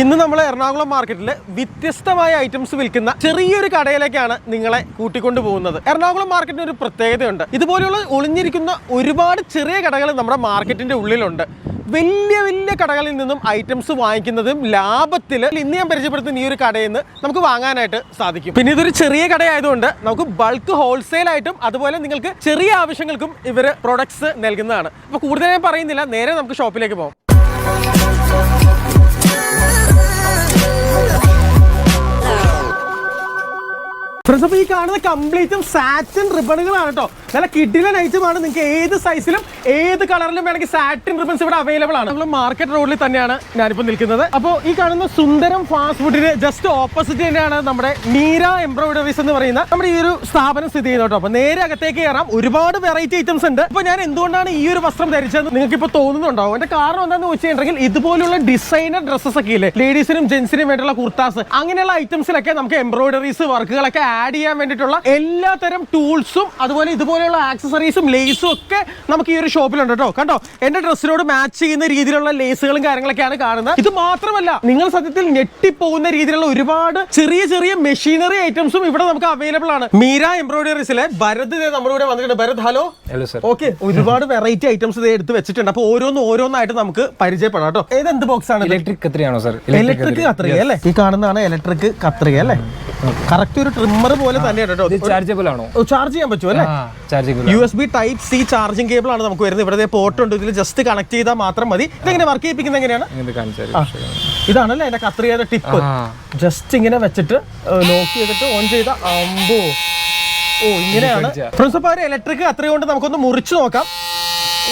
ഇന്ന് നമ്മൾ എറണാകുളം മാർക്കറ്റിൽ വ്യത്യസ്തമായ ഐറ്റംസ് വിൽക്കുന്ന ചെറിയൊരു കടയിലേക്കാണ് നിങ്ങളെ കൂട്ടിക്കൊണ്ടു പോകുന്നത്. എറണാകുളം മാർക്കറ്റിന് ഒരു പ്രത്യേകതയുണ്ട്. ഇതുപോലെയുള്ള ഒളിഞ്ഞിരിക്കുന്ന ഒരുപാട് ചെറിയ കടകൾ നമ്മുടെ മാർക്കറ്റിന്റെ ഉള്ളിലുണ്ട്. വലിയ വലിയ കടകളിൽ നിന്നും ഐറ്റംസ് വാങ്ങിക്കുന്നതും ലാഭത്തിൽ ഇന്ന് ഞാൻ പരിചയപ്പെടുത്തുന്ന ഈ ഒരു കടയിൽ നിന്ന് നമുക്ക് വാങ്ങാനായിട്ട് സാധിക്കും. പിന്നെ ഇതൊരു ചെറിയ കടയായതുകൊണ്ട് നമുക്ക് ബൾക്ക് ഹോൾസെയിൽ ആയിട്ടും അതുപോലെ നിങ്ങൾക്ക് ചെറിയ ആവശ്യങ്ങൾക്കും ഇവർ പ്രൊഡക്ട്സ് നൽകുന്നതാണ്. അപ്പോൾ കൂടുതൽ ഞാൻ പറയുന്നില്ല. നേരെ നമുക്ക് ഷോപ്പിലേക്ക് പോകാം. Woo! ഫ്രണ്ട്സ് അപ്പോൾ ഈ കാണുന്ന കംപ്ലീറ്റും സാറ്റിൻ റിബണുകളാണ് കേട്ടോ നല്ല കിഡിലൻ ഐറ്റമാണ് നിങ്ങൾക്ക് ഏത് സൈസിലും ഏത് കളറിലും വേണമെങ്കിൽ സാറ്റിൻ റിബൺസ് ഇവിടെ അവൈലബിൾ ആണ്. നമ്മൾ മാർക്കറ്റ് റോഡിൽ തന്നെയാണ് ഞാനിപ്പോൾ നിൽക്കുന്നത്. അപ്പോൾ ഈ കാണുന്ന സുന്ദരം ഫാസ്റ്റ് ഫുഡിന് ജസ്റ്റ് ഓപ്പോസിറ്റ് തന്നെയാണ് നമ്മുടെ മീര എംബ്രോയിഡറീസ് എന്ന് പറയുന്ന നമ്മുടെ ഈ ഒരു സ്ഥാപനം സ്ഥിതി ചെയ്യുന്നത് കേട്ടോ അപ്പോൾ നേരെ അകത്തേക്ക് കയറാം. ഒരുപാട് വെറൈറ്റി ഐറ്റംസ് ഉണ്ട്. അപ്പോൾ ഞാൻ എന്തുകൊണ്ടാണ് ഈ ഒരു വസ്ത്രം ധരിച്ചത് നിങ്ങൾക്ക് ഇപ്പോൾ തോന്നുന്നുണ്ടാവും. എന്റെ കാരണം എന്താണെന്ന് വെച്ചിട്ടുണ്ടെങ്കിൽ ഇതുപോലുള്ള ഡിസൈനർ ഡ്രസ്സസ് ഒക്കെ ഇല്ലേ? ലേഡീസിനും ജെൻസിനും വേണ്ടിയുള്ള കുർത്താസ് അങ്ങനെയുള്ള ഐറ്റംസിലൊക്കെ നമുക്ക് എംബ്രോയിഡറീസ് വർക്കുകളൊക്കെ ആഡ് ചെയ്യാൻ വേണ്ടിയിട്ടുള്ള എല്ലാ തരം ടൂൾസും അതുപോലെ ഇതുപോലെയുള്ള ആക്സസറീസും ലേസും ഒക്കെ നമുക്ക് ഈ ഒരു ഷോപ്പിലുണ്ട് കേട്ടോ. കണ്ടോ? എന്റെ ഡ്രസ്സിനോട് മാച്ച് ചെയ്യുന്ന രീതിയിലുള്ള ലേസുകളും കാര്യങ്ങളൊക്കെയാണ് കാണുന്നത്. ഇത് മാത്രമല്ല നിങ്ങൾ സത്യത്തിൽ ഞെട്ടിപ്പോകുന്ന രീതിയിലുള്ള ഒരുപാട് ചെറിയ ചെറിയ മെഷീനറി ഐറ്റംസും ഇവിടെ നമുക്ക് അവൈലബിൾ ആണ്. മീര എംബ്രോയിഡറീസിലെ ഭരത് നമ്മുടെ കൂടെ വന്നിട്ടുണ്ട്. ഭരത് ഹലോ ഓക്കെ ഒരുപാട് വെറൈറ്റി ഐറ്റംസ് ഇത് എടുത്ത് വെച്ചിട്ടുണ്ട്. അപ്പോൾ ഓരോന്ന് ഓരോന്നായിട്ട് നമുക്ക് പരിചയപ്പെടാം കേട്ടോ. ഏത് എന്ത് ബോക്സ് ആണ്? ഇലക്ട്രിക് കത്രിയാണോ സർ ഇലക്ട്രിക് കത്രിക. അല്ലേ? ഈ കാണുന്നതാണ് ഇലക്ട്രിക് കത്രിക അല്ലേ? കറക്റ്റ് ഒരു ട്രിമ്മർ പോലെ തന്നെയാണ് കേട്ടോ. ചാർജബിൾ ആണോ? ചാർജ് ചെയ്യാൻ പറ്റുമോ അല്ലേ? Charging U S B type C charging cable ആണ് നമുക്ക് വരുന്നത്. ഇവിടെ പോർട്ട് ഉണ്ട്. ഇതിൽ ജസ്റ്റ് കണക്ട് ചെയ്താൽ മാത്രം മതി. ഇതെങ്ങനെ വർക്ക് ചെയ്യിപ്പിക്കുന്നത് എങ്ങനെയാണ്? ഇതാണല്ലേ എന്റെ കത്രിയുടെ ടിപ്പ് ജസ്റ്റ് ഇങ്ങനെ വെച്ചിട്ട് ലോക്ക് ചെയ്തിട്ട് ഓൺ ചെയ്ത അമ്പോ. ഓ ഇങ്ങനെയാണ്. പിടിച്ച. പ്രിൻസിപ്പൽ ഇലക്ട്രിക് കത്രി കൊണ്ട് നമുക്കൊന്ന് മുറിച്ച് നോക്കാം.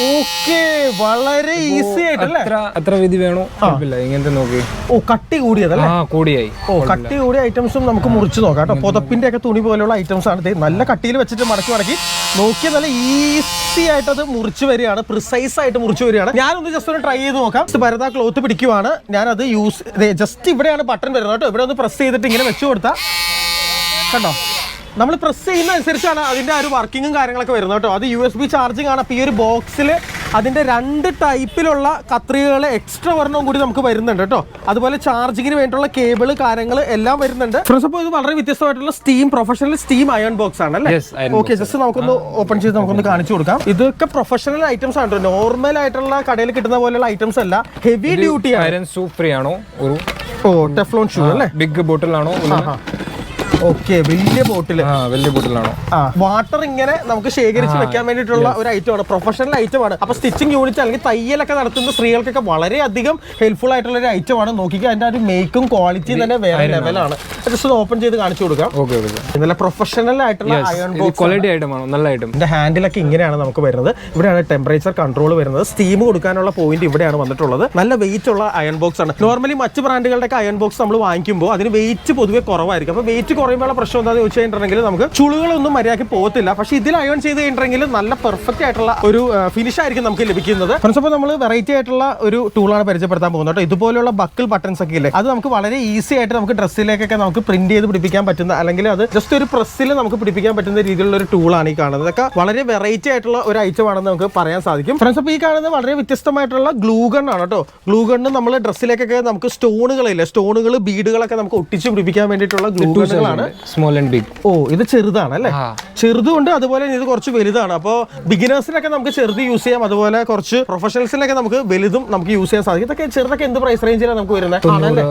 ഓക്കെ വളരെ ഈസി ആയിട്ടല്ലേ അത്ര അത്ര വിധി വേണോ? കുഴപ്പമില്ല ഇങ്ങനത്തെ നോക്കി. ഓ കട്ടി കൂടിയതല്ലേ? ആ കൂടിയായി. ഓ കട്ടി കൂടിയ ഐറ്റംസും നമുക്ക് മുറിച്ച് നോക്കാം കേട്ടോ. പുതപ്പിന്റെ ഒക്കെ തുണി പോലെയുള്ള ഐറ്റംസ് ആണ്. നല്ല കട്ടിയിൽ വെച്ചിട്ട് മടക്കി മടക്കി നോക്കിയ നല്ല ഈസി ആയിട്ട് അത് മുറിച്ച് വരികയാണ്. പ്രിസൈസ് ആയിട്ട് മുറിച്ച് വരികയാണ്. ഞാനൊന്ന് ജസ്റ്റ് ഒന്ന് ട്രൈ ചെയ്ത് നോക്കാം. ഭരത ക്ലോത്ത് പിടിക്കുവാണ്. അത് യൂസ് ജസ്റ്റ് ഇവിടെയാണ് ബട്ടൺ വരുന്നത് കേട്ടോ. ഇവിടെ ഒന്ന് പ്രസ് ചെയ്തിട്ട് ഇങ്ങനെ വെച്ചു കൊടുത്താൽ കണ്ടോ? നമ്മൾ പ്രസ് ചെയ്യുന്ന അനുസരിച്ചാണ് അതിന്റെ ആ ഒരു വർക്കിങ്ങും കാര്യങ്ങളൊക്കെ വരുന്നത് കേട്ടോ. അത് യു എസ് ബി ചാർജിങ് ആണ്. അപ്പോൾ ഈ ഒരു ബോക്സിൽ അതിന്റെ രണ്ട് ടൈപ്പിലുള്ള കത്രികകൾ എക്സ്ട്രാ ഒരെണ്ണം കൂടി നമുക്ക് വരുന്നുണ്ട് കേട്ടോ. അതുപോലെ ചാർജിങ്ങിന് വേണ്ടിയുള്ള കേബിൾ കാര്യങ്ങൾ എല്ലാം വരുന്നുണ്ട്. ഫ്രണ്ട്സ് അപ്പോൾ ഇത് വളരെ വ്യത്യസ്തമായിട്ടുള്ള steam professional steam iron box ആണ് അല്ലേ? ഓക്കെ ജസ്റ്റ് നമുക്കൊന്ന് ഓപ്പൺ ചെയ്ത് നമുക്കൊന്ന് കാണിച്ചു കൊടുക്കാം. ഇതൊക്കെ പ്രൊഫഷണൽ ഐറ്റംസ് ആണ് നോർമൽ ആയിട്ടുള്ള കടയിൽ കിട്ടുന്ന പോലെയുള്ള ഐറ്റംസ് അല്ല. ഹെവി ഡ്യൂട്ടി ആണ്. ഫ്രീ ആണോ? ഒരു ഓ ടെഫ്ലോൺ ഷൂ അല്ലേ? ബിഗ് ബോട്ടിൽ ആണോ? ഓക്കെ വലിയ ബോട്ടിൽ ആ വലിയ ബോട്ടിലാണോ? വാട്ടർ ഇങ്ങനെ നമുക്ക് ശേഖരിച്ച് വെക്കാൻ വേണ്ടിയിട്ടുള്ള ഒരു ഐറ്റം ആണ്. പ്രൊഫഷണൽ ഐറ്റം ആണ്. അപ്പൊ സ്റ്റിച്ചിങ് യൂണിറ്റ് അല്ലെങ്കിൽ തയ്യലൊക്കെ നടത്തുന്ന സ്ത്രീകൾക്കൊക്കെ വളരെയധികം ഹെൽപ്ഫുൾ ആയിട്ടുള്ള ഒരു ഐറ്റം ആണ്. നോക്കിക്കുക അതിന്റെ ഒരു മേക്കും ക്വാളിറ്റിയും തന്നെ വേറെ ലെവലാണ് ജസ്റ്റ് ഓപ്പൺ ചെയ്ത് കാണിച്ചു കൊടുക്കാം. ഓക്കെ ഓക്കെ നല്ല പ്രൊഫഷണൽ ആയിട്ടുള്ള അയൺ ബോക്സ് ക്വാളിറ്റി ഐറ്റം ആണ്. നല്ല ഐറ്റം ഇതിന്റെ ഹാൻഡിലൊക്കെ ഇങ്ങനെയാണ് നമുക്ക് വരുന്നത്. ഇവിടെയാണ് ടെമ്പറേച്ചർ കൺട്രോൾ വരുന്നത്. സ്റ്റീം കൊടുക്കാനുള്ള പോയിന്റ് ഇവിടെയാണ് വന്നിട്ടുള്ളത്. നല്ല വെയിറ്റ് ഉള്ള അയൺ ബോക്സ് ആണ്. നോർമലി മറ്റ് ബ്രാൻഡുകളുടെ ഒക്കെ അയൺ ബോക്സ് നമ്മൾ വാങ്ങിക്കുമ്പോൾ അതിന് വെയിറ്റ് പൊതുവെ കുറവായിരിക്കും. അപ്പോൾ വെയിറ്റ് കുറയുമ്പോൾ പ്രശ്നം എന്താണെന്ന് ചോദിച്ചു കഴിഞ്ഞിട്ടുണ്ടെങ്കിൽ നമുക്ക് ചുളുകളൊന്നും മര്യാദയ്ക്ക് പോകത്തില്ല. പക്ഷേ ഇതിൽ അയൺ ചെയ്ത് കഴിഞ്ഞിട്ടുണ്ടെങ്കിൽ നല്ല പെർഫെക്റ്റ് ആയിട്ടുള്ള ഒരു ഫിനിഷ് ആയിരിക്കും നമുക്ക് ലഭിക്കുന്നത്. ഫ്രണ്ട്സ് അപ്പോൾ നമ്മൾ വെറൈറ്റി ആയിട്ടുള്ള ഒരു ടൂളാണ് പരിചയപ്പെടുത്താൻ പോകുന്നത് കേട്ടോ. ഇതുപോലെയുള്ള ബക്കിൾ ബട്ടൺസ് ഒക്കെ ഇല്ലേ അത് നമുക്ക് വളരെ ഈസി ആയിട്ട് നമുക്ക് ഡ്രസ്സിലേക്കൊക്കെ നമുക്ക് പ്രിന്റ് ചെയ്ത് പിടിപ്പിക്കാൻ പറ്റുന്ന അല്ലെങ്കിൽ അത് ജസ്റ്റ് ഒരു പ്രസ്സിൽ നമുക്ക് പിടിപ്പിക്കാൻ പറ്റുന്ന രീതിയിലുള്ള ഒരു ടൂളാണ് ഈ കാണുന്നത്. ഇതൊക്കെ വളരെ വെറൈറ്റി ആയിട്ടുള്ള ഒരു ഐറ്റം ആണെന്ന് നമുക്ക് പറയാൻ സാധിക്കും. ഫ്രണ്ട്സ് അപ്പോൾ ഈ കാണുന്നത് വളരെ വ്യത്യസ്തമായിട്ടുള്ള ഗ്ലൂഗൺ ആണ് കേട്ടോ. ഗ്ലൂഗൺ നമ്മൾ ഡ്രസ്സിലേക്കൊക്കെ നമുക്ക് സ്റ്റോണുകളില്ലേ സ്റ്റോണുകൾ ബീഡുകളൊക്കെ നമുക്ക് ഒട്ടിച്ച് പിടിപ്പിക്കാൻ വേണ്ടിയിട്ടുള്ള ഗ്ലൂ ഗണ്ണുകളാണ് സ്മോൾ ആൻഡ് ബിഗ് ഓ ഇത് ചെറുതാണ് അല്ലേ? ചെറുതുകൊണ്ട് ചെറുതുണ്ട് അതുപോലെ ഇത് കുറച്ച് വലുതാണ്. അപ്പോൾ ബിഗിനേഴ്സിനൊക്കെ നമുക്ക് ചെറുത് യൂസ് ചെയ്യാം. അതുപോലെ കുറച്ച് പ്രൊഫഷണൽസിനൊക്കെ നമുക്ക് വലുതും നമുക്ക് യൂസ് ചെയ്യാൻ സാധിക്കും. ഇതൊക്കെ ചെറുതൊക്കെ എന്ത് പ്രൈസ് റേഞ്ചിലാണ് നമുക്ക് വരുന്നത്?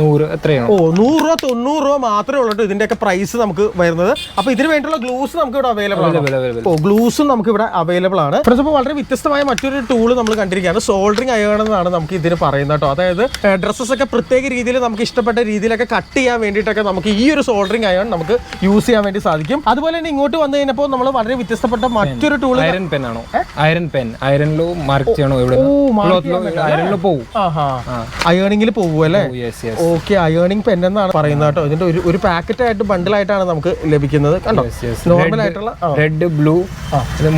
നൂറ് എത്രയാണോ? ഓ നൂറ് രൂപ തൊണ്ണൂറ് രൂപ മാത്രമേ ഉള്ളൂ ഇതിന്റെയൊക്കെ പ്രൈസ് നമുക്ക് വരുന്നത്. അപ്പൊ ഇതിന് വേണ്ടിയുള്ള ഗ്ലൂസ് നമുക്ക് ഇവിടെ അവൈലബിൾ ആണ്. ഓ ഗ്ലൂസും നമുക്ക് ഇവിടെ അവൈലബിൾ ആണ്. ഫ്രണ്ട്സ് അപ്പോൾ വളരെ വ്യത്യസ്തമായ മറ്റൊരു ടൂൾ നമ്മൾ കണ്ടിരിക്കുകയാണ്. സോൾഡറിങ് അയൺ എന്നാണ് നമുക്ക് ഇതിന് പറയുന്നത് കേട്ടോ. അതായത് ഡ്രസ്സസ് ഒക്കെ പ്രത്യേക രീതിയിൽ നമുക്ക് ഇഷ്ടപ്പെട്ട രീതിയിലൊക്കെ കട്ട് ചെയ്യാൻ വേണ്ടിയിട്ടൊക്കെ നമുക്ക് ഈ ഒരു സോൾഡറിങ് അയൺ നമുക്ക് യൂസ് ചെയ്യാൻ വേണ്ടി സാധിക്കും. അതുപോലെ തന്നെ ഇങ്ങോട്ട് വന്നു കഴിഞ്ഞപ്പോൾ നമ്മൾ വളരെ വ്യത്യസ്തപ്പെട്ട മറ്റൊരു ടൂൾ അയൺ പെൻ ആണോ? അയൺ പെൻ അയരണിലോ മാർക്ക് ചെയ്യണോ ഇവിടെ അയേണിംഗിൽ പോകും അല്ലേ? ഓക്കെ അയേണിംഗ് പെൻ എന്നാണ് പറയുന്നത് കേട്ടോ. ഇതിന്റെ ഒരു ഒരു പാക്കറ്റ് ആയിട്ട് ബണ്ടിലായിട്ടാണ് നമുക്ക് ലഭിക്കുന്നത്. കണ്ടോ? നോർമൽ ആയിട്ടുള്ള റെഡ് ബ്ലൂ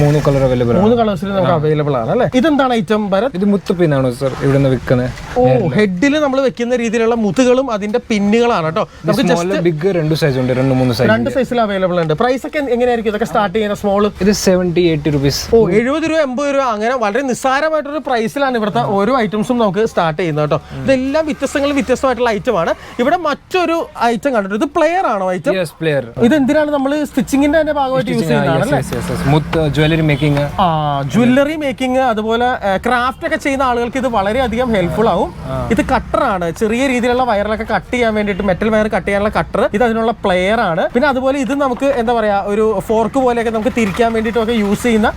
മൂന്ന് കളർ അവൈലബിൾ മൂന്ന് കളേഴ്സിൽ നമുക്ക് അവൈലബിൾ ആണ് അല്ലേ? ഇതെന്താണ് ഐറ്റം ഭരത്? ഇത് മുത്ത് പിന്നാണോ സർ ഇവിടെ നിന്ന് വിൽക്കുന്നത് ഓ ഹെഡിൽ നമ്മൾ വെക്കുന്ന രീതിയിലുള്ള മുത്തുകളും അതിന്റെ പിന്നുകളാണ് കേട്ടോ. നമുക്ക് ജസ്റ്റ് ബിഗ് രണ്ട് രണ്ട് സൈസ് ഉണ്ട് രണ്ട് മൂന്ന് സൈസ് രണ്ട് സൈസിൽ അവൈലബിൾ ഉണ്ട്. പ്രൈസ് ഒക്കെ എങ്ങനെയായിരിക്കും? ഇതൊക്കെ സ്റ്റാർട്ട് ചെയ്യുന്ന സ്മോൾ ഇത് സെവന്റി എയ്റ്റ് റുപ്പീസ് ഓ എഴുപത് രൂപ എൺപത് രൂപ അങ്ങനെ വളരെ നിസ്സാരമായിട്ടൊരു പ്രൈസിലാണ് ഇവിടുത്തെ ഓരോ ഐറ്റംസും നമുക്ക് സ്റ്റാർട്ട് ചെയ്യുന്നത് കേട്ടോ. ഇതെല്ലാം വ്യത്യസ്തങ്ങളും വ്യത്യസ്തമായിട്ടുള്ള ഐറ്റമാണ് ഇവിടെ മറ്റൊരു ഐറ്റം കണ്ടിട്ട് ഇത് പ്ലെയർ ആണോ ഐറ്റം പ്ലെയർ ഇത് എന്തിനാണ് നമ്മൾ സ്റ്റിച്ചിങ്ങിന്റെ തന്നെ ഭാഗമായിട്ട് യൂസ് ചെയ്യുന്നത് ജ്വല്ലറി മേക്കിംഗ് ആ ജ്വല്ലറി മേക്കിംഗ് അതുപോലെ ക്രാഫ്റ്റ് ഒക്കെ ചെയ്യുന്ന ആളുകൾക്ക് ഇത് വളരെയധികം ഹെൽപ്ഫുൾ ആവും. ഇത് കട്ടർ ആണ്. ചെറിയ രീതിയിലുള്ള വയറിലൊക്കെ കട്ട് ചെയ്യാൻ വേണ്ടിയിട്ട് മെറ്റൽ വയർ കട്ട് ചെയ്യാനുള്ള കട്ടർ ഇത് അതിനുള്ള പ്ലെയർ ആണ്. പിന്നെ അതുപോലെ ഇത് നമുക്ക് എന്താ പറയാ ഒരു ഫോർക്ക് പോലെയൊക്കെ നമുക്ക് തിരിക്കാൻ വേണ്ടിയിട്ടൊക്കെ യൂസ് ചെയ്യുന്ന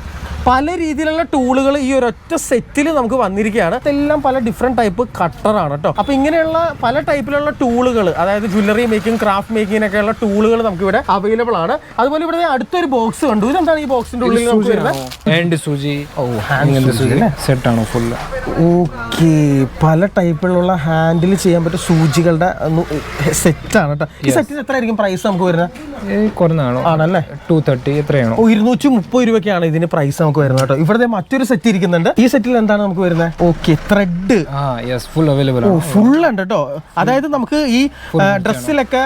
പല രീതിയിലുള്ള ടൂളുകൾ ഈ ഒരൊറ്റ സെറ്റിൽ നമുക്ക് വന്നിരിക്കുകയാണ്. ഇതെല്ലാം പല ഡിഫറെന്റ് ടൈപ്പ് കട്ടറാണ് കേട്ടോ അപ്പൊ ഇങ്ങനെയുള്ള പല ടൈപ്പിലുള്ള ടൂളുകൾ അതായത് ജ്വല്ലറി മേക്കിംഗ് ക്രാഫ്റ്റ് മേക്കിങ്ങിനൊക്കെയുള്ള ടൂളുകൾ നമുക്ക് ഇവിടെ അവൈലബിൾ ആണ്. അതുപോലെ ഇവിടെ അടുത്തൊരു ബോക്സ് കണ്ടു. ഇതെന്താണ് ഈ ബോക്സിന്റെ ഉള്ളിൽ നമുക്ക് വരുന്നത്? ഹാൻഡ് സൂചി. ഇങ്ങനത്തെ സൂചി സെറ്റ് ആണ് ഫുള്ള് ഓക്കെ പല ടൈപ്പിലുള്ള ഹാൻഡിൽ ചെയ്യാൻ പറ്റിയ സൂചികളുടെ സെറ്റാണ് കേട്ടോ ഈ സെറ്റിന് എത്ര ആയിരിക്കും പ്രൈസ് നമുക്ക് വരുന്നത്? കുറഞ്ഞാണോ ആണല്ലേ? ടു തേർട്ടി എത്രയാണോ? ഓ ഇരുന്നൂറ്റി മുപ്പത് രൂപയ്ക്കാണ് ഇതിന് പ്രൈസ് നമുക്ക് വരുന്നത് കേട്ടോ. ഇവിടെ മറ്റൊരു സെറ്റ് ഇരിക്കുന്നുണ്ട്. ഈ സെറ്റിൽ എന്താണ് നമുക്ക് വരുന്നത്? Okay thread full available full ഉണ്ട് കേട്ടോ. അതായത് നമുക്ക് ഈ ഡ്രസ്സിലൊക്കെ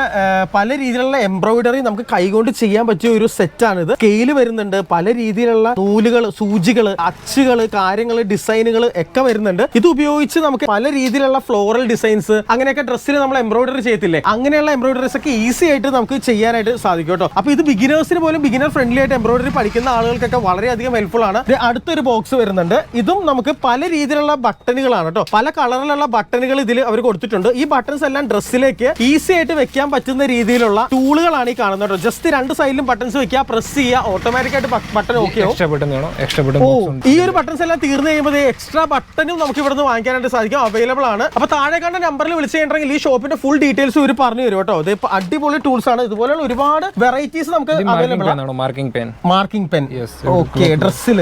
പല രീതിയിലുള്ള എംബ്രോയിഡറി നമുക്ക് കൈകൊണ്ട് ചെയ്യാൻ പറ്റിയ ഒരു സെറ്റാണ് ഇത് സ്കെയിൽ വരുന്നുണ്ട്. പല രീതിയിലുള്ള നൂലുകൾ സൂചികൾ അച്ചുകൾ കാര്യങ്ങൾ ഡിസൈനുകൾ ഒക്കെ വരുന്നുണ്ട്. ഇത് ഉപയോഗിച്ച് നമുക്ക് പല രീതിയിലുള്ള ഫ്ലോറൽ ഡിസൈൻസ് അങ്ങനെയൊക്കെ ഡ്രസ്സിൽ നമ്മൾ എംബ്രോയിഡറി ചെയ്യത്തില്ലേ? അങ്ങനെയുള്ള എംബ്രോയിഡറീസ് ഒക്കെ ഈസി ആയിട്ട് നമുക്ക് ചെയ്യാനായിട്ട് സാധിക്കും കേട്ടോ. അപ്പൊ ഇത് ബിഗിനേഴ്സിന് പോലും ബിഗിനർ ഫ്രണ്ട്ലി ആയിട്ട് എംബ്രോയിഡറി പഠിക്കുന്ന ആളുകൾക്കൊക്കെ വളരെയധികം ഹെൽപ്ഫുൾ ആണ്. അടുത്തൊരു ബോക്സ് വരുന്നുണ്ട്. ഇതും നമുക്ക് പല രീതിയിലുള്ള ബട്ടണുകളാണ് കേട്ടോ. പല കളറിലുള്ള ബട്ടണുകൾ ഇതിൽ അവർ കൊടുത്തിട്ടുണ്ട്. ഈ ബട്ടൺസ് എല്ലാം ഡ്രസ്സിലേക്ക് ഈസി ആയിട്ട് വെക്കാൻ പറ്റുന്ന രീതിയിലുള്ള ടൂളുകളാണ് ഈ കാണുന്നത് കേട്ടോ. ജസ്റ്റ് രണ്ട് സൈഡിലും ബട്ടൺസ് വെക്കുക പ്രസ് ചെയ്യുക ഓട്ടോമാറ്റിക് ആയിട്ട് ബട്ടൺ ഓക്കെ ഈ ഒരു ബട്ടൺസ് എല്ലാം തീർന്നു കഴിയുമ്പോൾ എക്സ്ട്രാ ബട്ടണും നമുക്ക് ഇവിടെ നിന്ന് വാങ്ങിക്കാനായിട്ട് സാധിക്കും. അവൈലബിൾ ആണ്. അപ്പൊ താഴെ കണ്ട നമ്പറിൽ വിളിച്ചു കഴിഞ്ഞിട്ടുണ്ടെങ്കിൽ ഈ ഷോപ്പിന്റെ ഫുൾ ഡീറ്റെയിൽസ് ഇവർ പറഞ്ഞു തരും കേട്ടോ. ഇത് അടിപൊളി ടൂൾസ് ആണ്. ഇതുപോലെയുള്ള ഒരുപാട് വെറൈറ്റീസ് നമുക്ക് അവൈലബിൾ ആണ്. Marking pen marking pen okay okay ഡ്രസ്സിൽ.